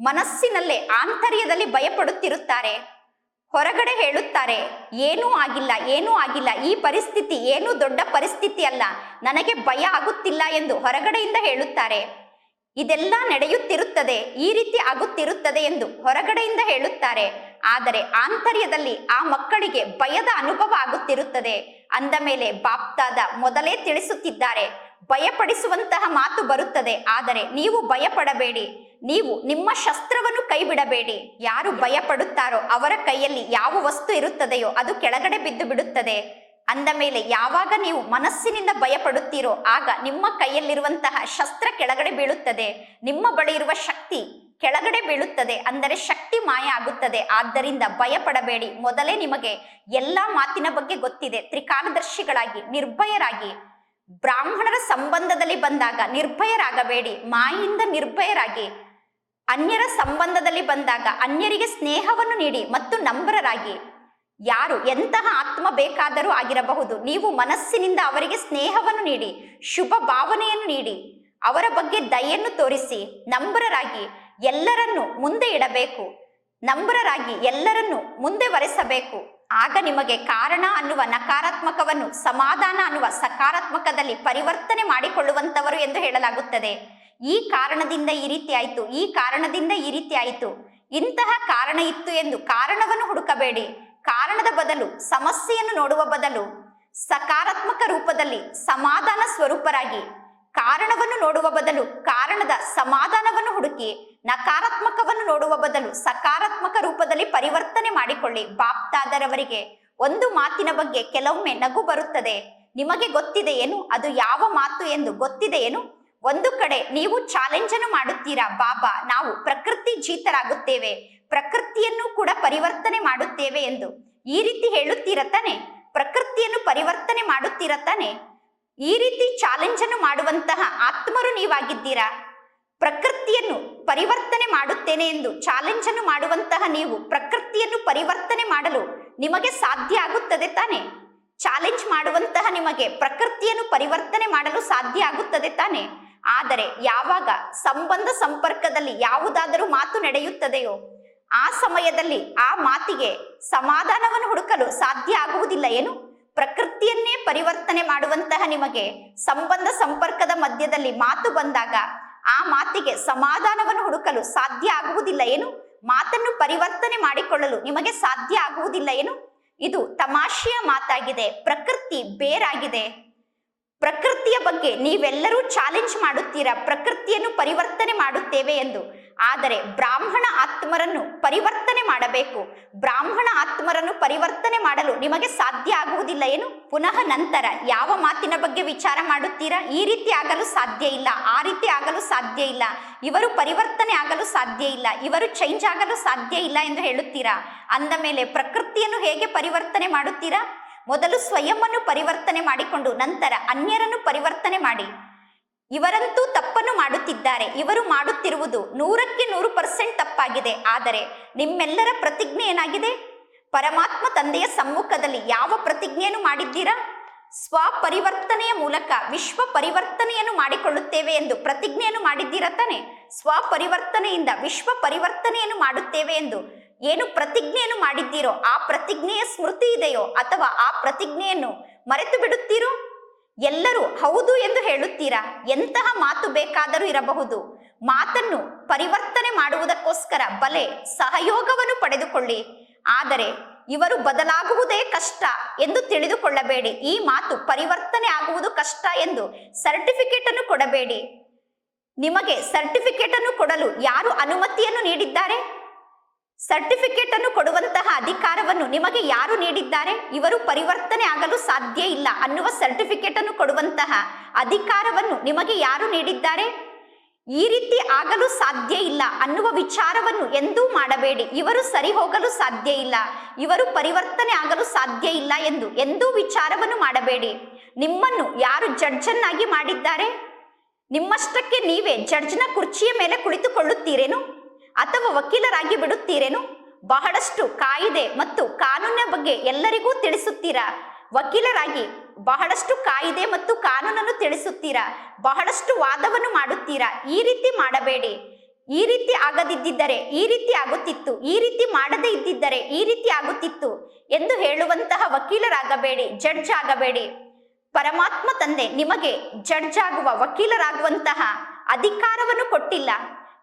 ಮನಸ್ಸಿನಲ್ಲೇ ಆಂತರ್ಯದಲ್ಲಿ ಭಯ ಪಡುತ್ತಿರುತ್ತಾರೆ ಹೊರಗಡೆ ಹೇಳುತ್ತಾರೆ, ಏನೂ ಆಗಿಲ್ಲ ಏನೂ ಆಗಿಲ್ಲ, ಈ ಪರಿಸ್ಥಿತಿ ಏನೂ ದೊಡ್ಡ ಪರಿಸ್ಥಿತಿ ಅಲ್ಲ, ನನಗೆ ಭಯ ಆಗುತ್ತಿಲ್ಲ ಎಂದು ಹೊರಗಡೆಯಿಂದ ಹೇಳುತ್ತಾರೆ. ಇದೆಲ್ಲ ನಡೆಯುತ್ತಿರುತ್ತದೆ, ಈ ರೀತಿ ಆಗುತ್ತಿರುತ್ತದೆ ಎಂದು ಹೊರಗಡೆಯಿಂದ ಹೇಳುತ್ತಾರೆ. ಆದರೆ ಆಂತರ್ಯದಲ್ಲಿ ಆ ಮಕ್ಕಳಿಗೆ ಭಯದ ಅನುಭವ ಆಗುತ್ತಿರುತ್ತದೆ. ಅಂದ ಮೇಲೆ ಬಾಪ್ತಾದ ಮೊದಲೇ ತಿಳಿಸುತ್ತಿದ್ದಾರೆ, ಭಯಪಡಿಸುವಂತಹ ಮಾತು ಬರುತ್ತದೆ, ಆದರೆ ನೀವು ಭಯಪಡಬೇಡಿ. ನೀವು ನಿಮ್ಮ ಶಸ್ತ್ರವನ್ನು ಕೈ ಬಿಡಬೇಡಿ ಯಾರು ಭಯಪಡುತ್ತಾರೋ ಅವರ ಕೈಯಲ್ಲಿ ಯಾವ ವಸ್ತು ಇರುತ್ತದೆಯೋ ಅದು ಕೆಳಗಡೆ ಬಿದ್ದು ಬಿಡುತ್ತದೆ. ಅಂದ ಮೇಲೆ ಯಾವಾಗ ನೀವು ಮನಸ್ಸಿನಿಂದ ಭಯಪಡುತ್ತೀರೋ ಆಗ ನಿಮ್ಮ ಕೈಯಲ್ಲಿರುವಂತಹ ಶಸ್ತ್ರ ಕೆಳಗಡೆ ಬೀಳುತ್ತದೆ. ನಿಮ್ಮ ಬಳಿ ಇರುವ ಶಕ್ತಿ ಕೆಳಗಡೆ ಬೀಳುತ್ತದೆ. ಅಂದರೆ ಶಕ್ತಿ ಮಾಯ ಆಗುತ್ತದೆ. ಆದ್ದರಿಂದ ಭಯಪಡಬೇಡಿ. ಮೊದಲೇ ನಿಮಗೆ ಎಲ್ಲಾ ಮಾತಿನ ಬಗ್ಗೆ ಗೊತ್ತಿದೆ. ತ್ರಿಕಾಲದರ್ಶಿಗಳಾಗಿ, ನಿರ್ಭಯರಾಗಿ, ಬ್ರಾಹ್ಮಣರ ಸಂಬಂಧದಲ್ಲಿ ಬಂದಾಗ ನಿರ್ಭಯರಾಗಬೇಡಿ. ಮಾಯಿಂದ ನಿರ್ಭಯರಾಗಿ ಅನ್ಯರ ಸಂಬಂಧದಲ್ಲಿ ಬಂದಾಗ ಅನ್ಯರಿಗೆ ಸ್ನೇಹವನ್ನು ನೀಡಿ ಮತ್ತು ನಂಬರರಾಗಿ. ಯಾರು ಎಂತಹ ಆತ್ಮ ಬೇಕಾದರೂ ಆಗಿರಬಹುದು. ನೀವು ಮನಸ್ಸಿನಿಂದ ಅವರಿಗೆ ಸ್ನೇಹವನ್ನು ನೀಡಿ, ಶುಭ ಭಾವನೆಯನ್ನು ನೀಡಿ, ಅವರ ಬಗ್ಗೆ ದಯೆಯನ್ನು ತೋರಿಸಿ, ನಂಬರರಾಗಿ ಎಲ್ಲರನ್ನು ಮುಂದೆ ಇಡಬೇಕು. ನಂಬರರಾಗಿ ಎಲ್ಲರನ್ನು ಮುಂದೆ ವರೆಸಬೇಕು. ಆಗ ನಿಮಗೆ ಕಾರಣ ಅನ್ನುವ ನಕಾರಾತ್ಮಕವನ್ನು, ಸಮಾಧಾನ ಅನ್ನುವ ಸಕಾರಾತ್ಮಕದಲ್ಲಿ ಪರಿವರ್ತನೆ ಮಾಡಿಕೊಳ್ಳುವಂತವರು ಎಂದು ಹೇಳಲಾಗುತ್ತದೆ. ಈ ಕಾರಣದಿಂದ ಈ ರೀತಿ ಆಯಿತು, ಈ ಕಾರಣದಿಂದ ಈ ರೀತಿ ಆಯಿತು. ಇಂತಹ ಕಾರಣ ಇತ್ತು ಎಂದು ಕಾರಣವನ್ನು ಹುಡುಕಬೇಡಿ. ಕಾರಣದ ಬದಲು, ಸಮಸ್ಯೆಯನ್ನು ನೋಡುವ ಬದಲು, ಸಕಾರಾತ್ಮಕ ರೂಪದಲ್ಲಿ ಸಮಾಧಾನ ಸ್ವರೂಪರಾಗಿ, ಕಾರಣವನ್ನು ನೋಡುವ ಬದಲು ಕಾರಣದ ಸಮಾಧಾನವನ್ನು ಹುಡುಕಿ, ನಕಾರಾತ್ಮಕವನ್ನು ನೋಡುವ ಬದಲು ಸಕಾರಾತ್ಮಕ ರೂಪದಲ್ಲಿ ಪರಿವರ್ತನೆ ಮಾಡಿಕೊಳ್ಳಿ. ಬಾಪ್ತಾದರವರಿಗೆ ಒಂದು ಮಾತಿನ ಬಗ್ಗೆ ಕೆಲವೊಮ್ಮೆ ನಗು ಬರುತ್ತದೆ. ನಿಮಗೆ ಗೊತ್ತಿದೆ ಏನು ಅದು ಯಾವ ಮಾತು ಎಂದು ಗೊತ್ತಿದೆ ಏನು ಒಂದು ಕಡೆ ನೀವು ಚಾಲೆಂಜ್ ಅನ್ನು ಮಾಡುತ್ತೀರಾ? ಬಾಬಾ, ನಾವು ಪ್ರಕೃತಿ ಜೀತರಾಗುತ್ತೇವೆ. ಪ್ರಕೃತಿಯನ್ನು ಕೂಡ ಪರಿವರ್ತನೆ ಮಾಡುತ್ತೇವೆ ಎಂದು. ಈ ರೀತಿ ಹೇಳುತ್ತೀರ ತಾನೆ? ಪ್ರಕೃತಿಯನ್ನು ಪರಿವರ್ತನೆ ಮಾಡುತ್ತೀರ ತಾನೆ? ಈ ರೀತಿ ಚಾಲೆಂಜ್ ಅನ್ನು ಮಾಡುವಂತಹ ಆತ್ಮರು ನೀವಾಗಿದ್ದೀರಾ? ಪ್ರಕೃತಿಯನ್ನು ಪರಿವರ್ತನೆ ಮಾಡುತ್ತೇನೆ ಎಂದು ಚಾಲೆಂಜ್ ಅನ್ನು ಮಾಡುವಂತಹ ನೀವು ಪ್ರಕೃತಿಯನ್ನು ಪರಿವರ್ತನೆ ಮಾಡಲು ನಿಮಗೆ ಸಾಧ್ಯ ಆಗುತ್ತದೆ ತಾನೆ? ಚಾಲೆಂಜ್ ಮಾಡುವಂತಹ ನಿಮಗೆ ಪ್ರಕೃತಿಯನ್ನು ಪರಿವರ್ತನೆ ಮಾಡಲು ಸಾಧ್ಯ ಆಗುತ್ತದೆ ತಾನೆ? ಆದರೆ ಯಾವಾಗ ಸಂಬಂಧ ಸಂಪರ್ಕದಲ್ಲಿ ಯಾವುದಾದರೂ ಮಾತು ನಡೆಯುತ್ತದೆಯೋ, ಆ ಸಮಯದಲ್ಲಿ ಆ ಮಾತಿಗೆ ಸಮಾಧಾನವನ್ನು ಹುಡುಕಲು ಸಾಧ್ಯ ಆಗುವುದಿಲ್ಲ ಏನು? ಪ್ರಕೃತಿಯನ್ನೇ ಪರಿವರ್ತನೆ ಮಾಡುವಂತಹ ನಿಮಗೆ ಸಂಬಂಧ ಸಂಪರ್ಕದ ಮಧ್ಯದಲ್ಲಿ ಮಾತು ಬಂದಾಗ ಆ ಮಾತಿಗೆ ಸಮಾಧಾನವನ್ನು ಹುಡುಕಲು ಸಾಧ್ಯ ಆಗುವುದಿಲ್ಲ ಏನು? ಮಾತನ್ನು ಪರಿವರ್ತನೆ ಮಾಡಿಕೊಳ್ಳಲು ನಿಮಗೆ ಸಾಧ್ಯ ಆಗುವುದಿಲ್ಲ ಏನು? ಇದು ತಮಾಷೆಯ ಮಾತಾಗಿದೆ, ಪ್ರಕೃತಿ ಬೇರಾಗಿದೆ. ಪ್ರಕೃತಿಯ ಬಗ್ಗೆ ನೀವೆಲ್ಲರೂ ಚಾಲೆಂಜ್ ಮಾಡುತ್ತೀರಾ? ಪ್ರಕೃತಿಯನ್ನು ಪರಿವರ್ತನೆ ಮಾಡುತ್ತೇವೆ ಎಂದು. ಆದರೆ ಬ್ರಾಹ್ಮಣ ಆತ್ಮರನ್ನು ಪರಿವರ್ತನೆ ಮಾಡಬೇಕು. ಬ್ರಾಹ್ಮಣ ಆತ್ಮರನ್ನು ಪರಿವರ್ತನೆ ಮಾಡಲು ನಿಮಗೆ ಸಾಧ್ಯ ಆಗುವುದಿಲ್ಲ ಏನು? ಪುನಃ ನಂತರ ಯಾವ ಮಾತಿನ ಬಗ್ಗೆ ವಿಚಾರ ಮಾಡುತ್ತೀರಾ? ಈ ರೀತಿ ಆಗಲು ಸಾಧ್ಯ ಇಲ್ಲ, ಆ ರೀತಿ ಆಗಲು ಸಾಧ್ಯ ಇಲ್ಲ. ಇವರು ಪರಿವರ್ತನೆ ಆಗಲು ಸಾಧ್ಯ ಇಲ್ಲ, ಇವರು ಚೇಂಜ್ ಆಗಲು ಸಾಧ್ಯ ಇಲ್ಲ ಎಂದು ಹೇಳುತ್ತೀರಾ? ಅಂದ ಮೇಲೆ ಪ್ರಕೃತಿಯನ್ನು ಹೇಗೆ ಪರಿವರ್ತನೆ ಮಾಡುತ್ತೀರಾ? ಮೊದಲು ಸ್ವಯಂವನ್ನು ಪರಿವರ್ತನೆ ಮಾಡಿಕೊಂಡು ನಂತರ ಅನ್ಯರನ್ನು ಪರಿವರ್ತನೆ ಮಾಡಿ. ಇವರಂತೂ ತಪ್ಪನ್ನು ಮಾಡುತ್ತಿದ್ದಾರೆ. ಇವರು ಮಾಡುತ್ತಿರುವುದು ನೂರಕ್ಕೆ ನೂರು ಪರ್ಸೆಂಟ್ ತಪ್ಪಾಗಿದೆ. ಆದರೆ ನಿಮ್ಮೆಲ್ಲರ ಪ್ರತಿಜ್ಞೆ ಏನಾಗಿದೆ? ಪರಮಾತ್ಮ ತಂದೆಯ ಸಮ್ಮುಖದಲ್ಲಿ ಯಾವ ಪ್ರತಿಜ್ಞೆಯನ್ನು ಮಾಡಿದ್ದೀರಾ? ಸ್ವ ಪರಿವರ್ತನೆಯ ಮೂಲಕ ವಿಶ್ವ ಪರಿವರ್ತನೆಯನ್ನು ಮಾಡಿಕೊಳ್ಳುತ್ತೇವೆ ಎಂದು ಪ್ರತಿಜ್ಞೆಯನ್ನು ಮಾಡಿದ್ದೀರಾ ತಾನೆ? ಸ್ವ ಪರಿವರ್ತನೆಯಿಂದ ವಿಶ್ವ ಪರಿವರ್ತನೆಯನ್ನು ಮಾಡುತ್ತೇವೆ ಎಂದು ಏನು ಪ್ರತಿಜ್ಞೆಯನ್ನು ಮಾಡಿದ್ದೀರೋ, ಆ ಪ್ರತಿಜ್ಞೆಯ ಸ್ಮೃತಿ ಇದೆಯೋ ಅಥವಾ ಆ ಪ್ರತಿಜ್ಞೆಯನ್ನು ಮರೆತು ಬಿಡುತ್ತೀರೋ? ಎಲ್ಲರೂ ಹೌದು ಎಂದು ಹೇಳುತ್ತೀರಾ? ಎಂತಹ ಮಾತು ಬೇಕಾದರೂ ಇರಬಹುದು. ಮಾತನ್ನು ಪರಿವರ್ತನೆ ಮಾಡುವುದಕ್ಕೋಸ್ಕರ ಬಲೆ, ಸಹಯೋಗವನ್ನು ಪಡೆದುಕೊಳ್ಳಿ. ಆದರೆ ಇವರು ಬದಲಾಗುವುದೇ ಕಷ್ಟ ಎಂದು ತಿಳಿದುಕೊಳ್ಳಬೇಡಿ. ಈ ಮಾತು ಪರಿವರ್ತನೆ ಆಗುವುದು ಕಷ್ಟ ಎಂದು ಸರ್ಟಿಫಿಕೇಟ್ ಅನ್ನು ಕೊಡಬೇಡಿ. ನಿಮಗೆ ಸರ್ಟಿಫಿಕೇಟ್ ಅನ್ನು ಕೊಡಲು ಯಾರು ಅನುಮತಿಯನ್ನು ನೀಡಿದ್ದಾರೆ? ಸರ್ಟಿಫಿಕೇಟ್ ಅನ್ನು ಕೊಡುವಂತಹ ಅಧಿಕಾರವನ್ನು ನಿಮಗೆ ಯಾರು ನೀಡಿದ್ದಾರೆ? ಇವರು ಪರಿವರ್ತನೆ ಆಗಲು ಸಾಧ್ಯ ಇಲ್ಲ ಅನ್ನುವ ಸರ್ಟಿಫಿಕೇಟ್ ಅನ್ನು ಕೊಡುವಂತಹ ಅಧಿಕಾರವನ್ನು ನಿಮಗೆ ಯಾರು ನೀಡಿದ್ದಾರೆ? ಈ ರೀತಿ ಆಗಲು ಸಾಧ್ಯ ಇಲ್ಲ ಅನ್ನುವ ವಿಚಾರವನ್ನು ಎಂದೂ ಮಾಡಬೇಡಿ. ಇವರು ಸರಿ ಹೋಗಲು ಸಾಧ್ಯ ಇಲ್ಲ. ಇವರು ಪರಿವರ್ತನೆ ಆಗಲು ಸಾಧ್ಯ ಇಲ್ಲ ಎಂದು ಎಂದೂ ವಿಚಾರವನ್ನು ಮಾಡಬೇಡಿ. ನಿಮ್ಮನ್ನು ಯಾರು ಜಡ್ಜನ್ನಾಗಿ ಮಾಡಿದ್ದಾರೆ? ನಿಮ್ಮಷ್ಟಕ್ಕೆ ನೀವೇ ಜಡ್ಜ್ನ ಕುರ್ಚಿಯ ಮೇಲೆ ಕುಳಿತುಕೊಳ್ಳುತ್ತೀರೇನು? ಅಥವಾ ವಕೀಲರಾಗಿ ಬಿಡುತ್ತೀರೇನು? ಬಹಳಷ್ಟು ಕಾಯಿದೆ ಮತ್ತು ಕಾನೂನಿನ ಬಗ್ಗೆ ಎಲ್ಲರಿಗೂ ತಿಳಿಸುತ್ತೀರಾ? ವಕೀಲರಾಗಿ ಬಹಳಷ್ಟು ಕಾಯಿದೆ ಮತ್ತು ಕಾನೂನನ್ನು ತಿಳಿಸುತ್ತೀರಾ? ಬಹಳಷ್ಟು ವಾದವನ್ನು ಮಾಡುತ್ತೀರಾ? ಈ ರೀತಿ ಮಾಡಬೇಡಿ. ಈ ರೀತಿ ಆಗದಿದ್ದರೆ ಈ ರೀತಿ ಆಗುತ್ತಿತ್ತು. ಈ ರೀತಿ ಮಾಡದೇ ಇದ್ದಿದ್ದರೆ ಈ ರೀತಿ ಆಗುತ್ತಿತ್ತು ಎಂದು ಹೇಳುವಂತಹ ವಕೀಲರಾಗಬೇಡಿ, ಜಡ್ಜ್ ಆಗಬೇಡಿ. ಪರಮಾತ್ಮ ತಂದೆ ನಿಮಗೆ ಜಡ್ಜ್ ಆಗುವ ವಕೀಲರಾಗುವಂತಹ ಅಧಿಕಾರವನ್ನು ಕೊಟ್ಟಿಲ್ಲ.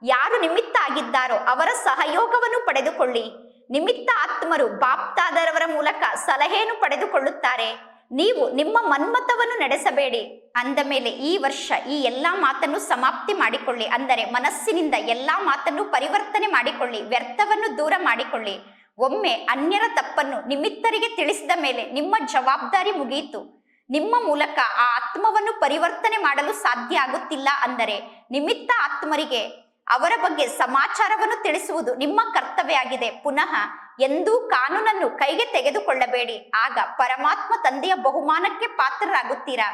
ಯಾರು ನಿಮಿತ್ತ ಆಗಿದ್ದಾರೋ ಅವರ ಸಹಯೋಗವನ್ನು ಪಡೆದುಕೊಳ್ಳಿ. ನಿಮಿತ್ತ ಆತ್ಮರು ಬಾಪ್ತಾದರವರ ಮೂಲಕ ಸಲಹೆಯನ್ನು ಪಡೆದುಕೊಳ್ಳುತ್ತಾರೆ. ನೀವು ನಿಮ್ಮ ಮನ್ಮತವನ್ನು ನಡೆಸಬೇಡಿ. ಅಂದ ಮೇಲೆ ಈ ವರ್ಷ ಈ ಎಲ್ಲಾ ಮಾತನ್ನು ಸಮಾಪ್ತಿ ಮಾಡಿಕೊಳ್ಳಿ. ಅಂದರೆ ಮನಸ್ಸಿನಿಂದ ಎಲ್ಲಾ ಮಾತನ್ನು ಪರಿವರ್ತನೆ ಮಾಡಿಕೊಳ್ಳಿ. ವ್ಯರ್ಥವನ್ನು ದೂರ ಮಾಡಿಕೊಳ್ಳಿ. ಒಮ್ಮೆ ಅನ್ಯರ ತಪ್ಪನ್ನು ನಿಮಿತ್ತರಿಗೆ ತಿಳಿಸಿದ ಮೇಲೆ ನಿಮ್ಮ ಜವಾಬ್ದಾರಿ ಮುಗಿಯಿತು ನಿಮ್ಮ ಮೂಲಕ ಆ ಆತ್ಮವನ್ನು ಪರಿವರ್ತನೆ ಮಾಡಲು ಸಾಧ್ಯ ಆಗುತ್ತಿಲ್ಲ. ಅಂದರೆ ನಿಮಿತ್ತ ಆತ್ಮರಿಗೆ ಅವರ ಬಗ್ಗೆ ಸಮಾಚಾರವನ್ನು ತಿಳಿಸುವುದು ನಿಮ್ಮ ಕರ್ತವ್ಯ ಆಗಿದೆ ಪುನಃ ಎಂದೂ ಕಾನೂನನ್ನು ಕೈಗೆ ತೆಗೆದುಕೊಳ್ಳಬೇಡಿ. ಆಗ ಪರಮಾತ್ಮ ತಂದೆಯ ಬಹುಮಾನಕ್ಕೆ ಪಾತ್ರರಾಗುತ್ತೀರಾ?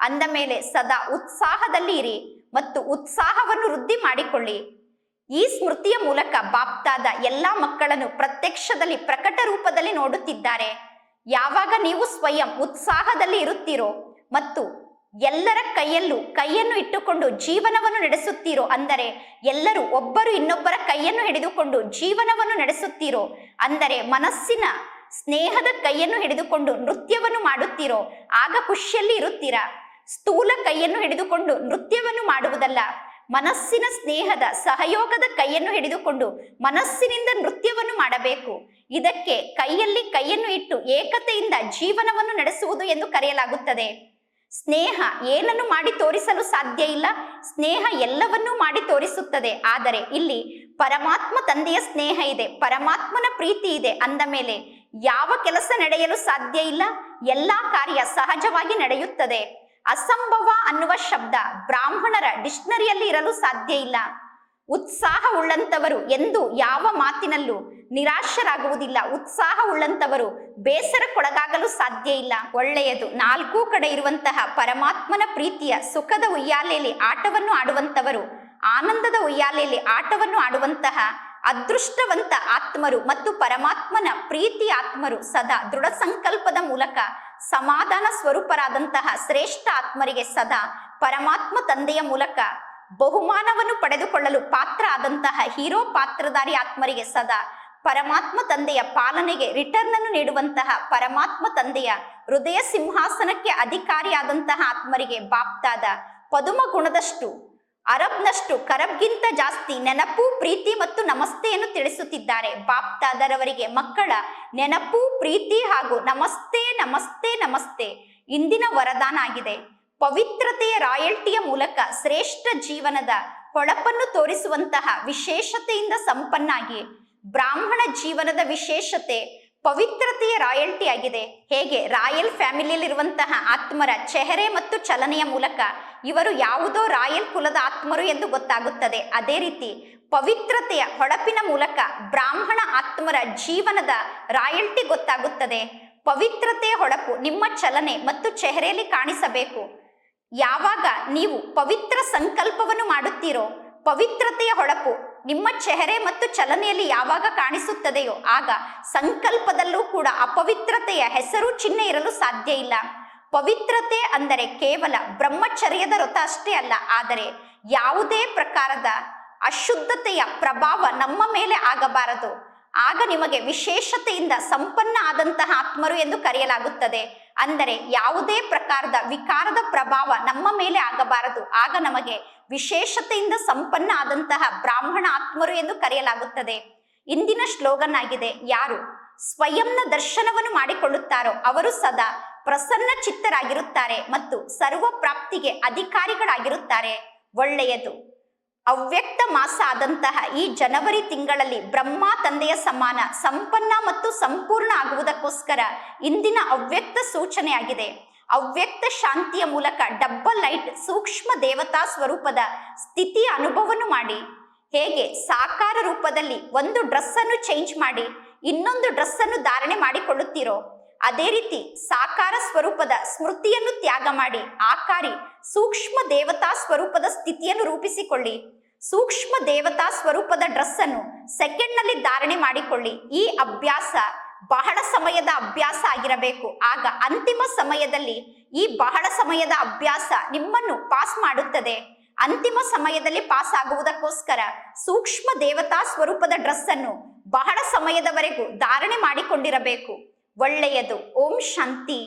ಅಂದ ಮೇಲೆ ಸದಾ ಉತ್ಸಾಹದಲ್ಲಿ ಇರಿ ಮತ್ತು ಉತ್ಸಾಹವನ್ನು ವೃದ್ಧಿ ಮಾಡಿಕೊಳ್ಳಿ. ಈ ಸ್ಮೃತಿಯ ಮೂಲಕ ಬಾಪ್ತಾದ ಎಲ್ಲಾ ಮಕ್ಕಳನ್ನು ಪ್ರತ್ಯಕ್ಷದಲ್ಲಿ ಪ್ರಕಟ ರೂಪದಲ್ಲಿ ನೋಡುತ್ತಿದ್ದಾರೆ. ಯಾವಾಗ ನೀವು ಸ್ವಯಂ ಉತ್ಸಾಹದಲ್ಲಿ ಇರುತ್ತೀರೋ ಮತ್ತು ಎಲ್ಲರ ಕೈಯಲ್ಲೂ, ಕೈಯನ್ನು ಇಟ್ಟುಕೊಂಡು ಜೀವನವನ್ನು ನಡೆಸುತ್ತೀರೋ ಅಂದರೆ ಎಲ್ಲರೂ ಒಬ್ಬರು ಇನ್ನೊಬ್ಬರ ಕೈಯನ್ನು ಹಿಡಿದುಕೊಂಡು ಜೀವನವನ್ನು ನಡೆಸುತ್ತೀರೋ ಅಂದರೆ ಮನಸ್ಸಿನ ಸ್ನೇಹದ ಕೈಯನ್ನು ಹಿಡಿದುಕೊಂಡು ನೃತ್ಯವನ್ನು ಮಾಡುತ್ತೀರೋ, ಆಗ ಖುಷಿಯಲ್ಲಿ ಇರುತ್ತೀರಾ? ಸ್ಥೂಲ ಕೈಯನ್ನು ಹಿಡಿದುಕೊಂಡು ನೃತ್ಯವನ್ನು ಮಾಡುವುದಲ್ಲ, ಮನಸ್ಸಿನ ಸ್ನೇಹದ ಸಹಯೋಗದ ಕೈಯನ್ನು ಹಿಡಿದುಕೊಂಡು ಮನಸ್ಸಿನಿಂದ ನೃತ್ಯವನ್ನು ಮಾಡಬೇಕು. ಇದಕ್ಕೆ ಕೈಯಲ್ಲಿ ಕೈಯನ್ನು ಇಟ್ಟು ಏಕತೆಯಿಂದ ಜೀವನವನ್ನು ನಡೆಸುವುದು ಎಂದು ಕರೆಯಲಾಗುತ್ತದೆ. ಸ್ನೇಹ ಏನನ್ನು ಮಾಡಿ ತೋರಿಸಲು ಸಾಧ್ಯ ಇಲ್ಲ. ಸ್ನೇಹ ಎಲ್ಲವನ್ನೂ ಮಾಡಿ ತೋರಿಸುತ್ತದೆ. ಆದರೆ ಇಲ್ಲಿ ಪರಮಾತ್ಮ ತಂದೆಯ ಸ್ನೇಹ ಇದೆ. ಪರಮಾತ್ಮನ ಪ್ರೀತಿ ಇದೆ ಅಂದ ಮೇಲೆ ಯಾವ ಕೆಲಸ ನಡೆಯಲು ಸಾಧ್ಯ ಇಲ್ಲ. ಎಲ್ಲಾ ಕಾರ್ಯ ಸಹಜವಾಗಿ ನಡೆಯುತ್ತದೆ. ಅಸಂಭವ ಅನ್ನುವ ಶಬ್ದ ಬ್ರಾಹ್ಮಣರ ಡಿಕ್ಷನರಿಯಲ್ಲಿ ಇರಲು ಸಾಧ್ಯ ಇಲ್ಲ. ಉತ್ಸಾಹ ಉಳ್ಳಂತವರು ಎಂದು ಯಾವ ಮಾತಿನಲ್ಲೂ ನಿರಾಶರಾಗುವುದಿಲ್ಲ. ಉತ್ಸಾಹ ಉಳ್ಳಂತವರು ಬೇಸರಕ್ಕೊಳಗಾಗಲು ಸಾಧ್ಯ ಇಲ್ಲ. ಒಳ್ಳೆಯದು. ನಾಲ್ಕೂ ಕಡೆ ಇರುವಂತಹ ಪರಮಾತ್ಮನ ಪ್ರೀತಿಯ ಸುಖದ ಉಯ್ಯಾಲೆಯಲ್ಲಿ ಆಟವನ್ನು ಆಡುವಂಥವರು ಆನಂದದ ಉಯ್ಯಾಲೆಯಲ್ಲಿ ಆಟವನ್ನು ಆಡುವಂತಹ ಅದೃಷ್ಟವಂತ ಆತ್ಮರು ಮತ್ತು ಪರಮಾತ್ಮನ ಪ್ರೀತಿ ಆತ್ಮರು ಸದಾ ದೃಢ ಸಂಕಲ್ಪದ ಮೂಲಕ ಸಮಾಧಾನ ಸ್ವರೂಪರಾದಂತಹ ಶ್ರೇಷ್ಠ ಆತ್ಮರಿಗೆ ಸದಾ ಪರಮಾತ್ಮ ತಂದೆಯ ಮೂಲಕ ಬಹುಮಾನವನ್ನು ಪಡೆದುಕೊಳ್ಳಲು ಪಾತ್ರ ಆದಂತಹ ಹೀರೋ ಪಾತ್ರಧಾರಿ ಆತ್ಮರಿಗೆ ಸದಾ ಪರಮಾತ್ಮ ತಂದೆಯ ಪಾಲನೆಗೆ ರಿಟರ್ನ್ ಅನ್ನು ನೀಡುವಂತಹ ಪರಮಾತ್ಮ ತಂದೆಯ ಹೃದಯ ಸಿಂಹಾಸನಕ್ಕೆ ಅಧಿಕಾರಿಯಾದಂತಹ ಆತ್ಮರಿಗೆ ಬಾಪ್ತಾದ ಪದುಮ ಗುಣದಷ್ಟು, ಅರಬ್ನಷ್ಟು, ಕರಬ್ಗಿಂತ ಜಾಸ್ತಿ ನೆನಪು, ಪ್ರೀತಿ ಮತ್ತು ನಮಸ್ತೆಯನ್ನು ತಿಳಿಸುತ್ತಿದ್ದಾರೆ. ಬಾಪ್ತಾದರವರಿಗೆ ಮಕ್ಕಳ ನೆನಪು, ಪ್ರೀತಿ ಹಾಗೂ ನಮಸ್ತೆ ನಮಸ್ತೆ ನಮಸ್ತೆ ಇಂದಿನ ವರದಾನ ಆಗಿದೆ. ಪವಿತ್ರತೆಯ ರಾಯಲ್ಟಿಯ ಮೂಲಕ ಶ್ರೇಷ್ಠ ಜೀವನದ ಹೊಳಪನ್ನು ತೋರಿಸುವಂತಹ ವಿಶೇಷತೆಯಿಂದ ಸಂಪನ್ನಾಗಿ ಬ್ರಾಹ್ಮಣ ಜೀವನದ ವಿಶೇಷತೆ ಪವಿತ್ರತೆಯ ರಾಯಲ್ಟಿ ಆಗಿದೆ ಹೇಗೆ? ರಾಯಲ್ ಫ್ಯಾಮಿಲಿಯಲ್ಲಿರುವಂತಹ ಆತ್ಮರ ಚೆಹರೆ ಮತ್ತು ಚಲನೆಯ ಮೂಲಕ ಇವರು ಯಾವುದೋ ರಾಯಲ್ ಕುಲದ ಆತ್ಮರು ಎಂದು ಗೊತ್ತಾಗುತ್ತದೆ. ಅದೇ ರೀತಿ ಪವಿತ್ರತೆಯ ಹೊಳಪಿನ ಮೂಲಕ ಬ್ರಾಹ್ಮಣ ಆತ್ಮರ ಜೀವನದ ರಾಯಲ್ಟಿ ಗೊತ್ತಾಗುತ್ತದೆ. ಪವಿತ್ರತೆಯ ಹೊಳಪು ನಿಮ್ಮ ಚಲನೆ ಮತ್ತು ಚೆಹರೆಯಲ್ಲಿ ಕಾಣಿಸಬೇಕು. ಯಾವಾಗ ನೀವು ಪವಿತ್ರ ಸಂಕಲ್ಪವನ್ನು ಮಾಡುತ್ತೀರೋ, ಪವಿತ್ರತೆಯ ಹೊಳಪು ನಿಮ್ಮ ಚೆಹರೆ ಮತ್ತು ಚಲನೆಯಲ್ಲಿ ಯಾವಾಗ ಕಾಣಿಸುತ್ತದೆಯೋ, ಆಗ ಸಂಕಲ್ಪದಲ್ಲೂ ಕೂಡ ಅಪವಿತ್ರತೆಯ ಹೆಸರು ಚಿಹ್ನೆ ಇರಲು ಸಾಧ್ಯ ಇಲ್ಲ. ಪವಿತ್ರತೆ ಅಂದರೆ ಕೇವಲ ಬ್ರಹ್ಮಚರ್ಯದ ವ್ರತ ಅಷ್ಟೇ ಅಲ್ಲ, ಆದರೆ ಯಾವುದೇ ಪ್ರಕಾರದ ಅಶುದ್ಧತೆಯ ಪ್ರಭಾವ ನಮ್ಮ ಮೇಲೆ ಆಗಬಾರದು. ಆಗ ನಿಮಗೆ ವಿಶೇಷತೆಯಿಂದ ಸಂಪನ್ನ ಆದಂತಹ ಆತ್ಮರು ಎಂದು ಕರೆಯಲಾಗುತ್ತದೆ. ಅಂದರೆ ಯಾವುದೇ ಪ್ರಕಾರದ ವಿಕಾರದ ಪ್ರಭಾವ ನಮ್ಮ ಮೇಲೆ ಆಗಬಾರದು. ಆಗ ನಮಗೆ ವಿಶೇಷತೆಯಿಂದ ಸಂಪನ್ನ ಆದಂತಹ ಬ್ರಾಹ್ಮಣ ಆತ್ಮರು ಎಂದು ಕರೆಯಲಾಗುತ್ತದೆ. ಇಂದಿನ ಶ್ಲೋಗನ್ ಆಗಿದೆ ಯಾರು ಸ್ವಯಂನ ದರ್ಶನವನ್ನು ಮಾಡಿಕೊಳ್ಳುತ್ತಾರೋ ಅವರು ಸದಾ ಪ್ರಸನ್ನ ಚಿತ್ತರಾಗಿರುತ್ತಾರೆ ಮತ್ತು ಸರ್ವ ಪ್ರಾಪ್ತಿಗೆ ಅಧಿಕಾರಿಗಳಾಗಿರುತ್ತಾರೆ. ಒಳ್ಳೆಯದು. ಅವ್ಯಕ್ತ ಮಾಸ ಆದಂತಹ ಈ ಜನವರಿ ತಿಂಗಳಲ್ಲಿ ಬ್ರಹ್ಮ ತಂದೆಯ ಸಮಾನ, ಸಂಪನ್ನ ಮತ್ತು ಸಂಪೂರ್ಣ ಆಗುವುದಕ್ಕೋಸ್ಕರ ಇಂದಿನ ಅವ್ಯಕ್ತ ಸೂಚನೆಯಾಗಿದೆ. ಅವ್ಯಕ್ತ ಶಾಂತಿಯ ಮೂಲಕ ಡಬ್ಬಲ್ ಲೈಟ್ ಸೂಕ್ಷ್ಮ ದೇವತಾ ಸ್ವರೂಪದ ಸ್ಥಿತಿಯ ಅನುಭವವನ್ನು ಮಾಡಿ. ಹೇಗೆ? ಸಾಕಾರ ರೂಪದಲ್ಲಿ ಒಂದು ಡ್ರೆಸ್ ಅನ್ನು ಚೇಂಜ್ ಮಾಡಿ, ಇನ್ನೊಂದು ಡ್ರೆಸ್ ಅನ್ನು ಧಾರಣೆ ಮಾಡಿಕೊಳ್ಳುತ್ತೀರೋ? ಅದೇ ರೀತಿ ಸಾಕಾರ ಸ್ವರೂಪದ ಸ್ಮೃತಿಯನ್ನು ತ್ಯಾಗ ಮಾಡಿ, ಆಕಾರಿ ಸೂಕ್ಷ್ಮ ದೇವತಾ ಸ್ವರೂಪದ ಸ್ಥಿತಿಯನ್ನು ರೂಪಿಸಿಕೊಳ್ಳಿ. ಸೂಕ್ಷ್ಮ ದೇವತಾ ಸ್ವರೂಪದ ಡ್ರೆಸ್ ಅನ್ನು ಸೆಕೆಂಡ್ನಲ್ಲಿ ಧಾರಣೆ ಮಾಡಿಕೊಳ್ಳಿ. ಈ ಅಭ್ಯಾಸ ಬಹಳ ಸಮಯದ ಅಭ್ಯಾಸ ಆಗಿರಬೇಕು. ಆಗ ಅಂತಿಮ ಸಮಯದಲ್ಲಿ ಈ ಬಹಳ ಸಮಯದ ಅಭ್ಯಾಸ ನಿಮ್ಮನ್ನು ಪಾಸ್ ಮಾಡುತ್ತದೆ. ಅಂತಿಮ ಸಮಯದಲ್ಲಿ ಪಾಸ್ ಆಗುವುದಕ್ಕೋಸ್ಕರ ಸೂಕ್ಷ್ಮ ದೇವತಾ ಸ್ವರೂಪದ ಡ್ರೆಸ್ ಅನ್ನು ಬಹಳ ಸಮಯದವರೆಗೂ ಧಾರಣೆ ಮಾಡಿಕೊಂಡಿರಬೇಕು. ಒಳ್ಳೆಯದು. ಓಂ ಶಾಂತಿ.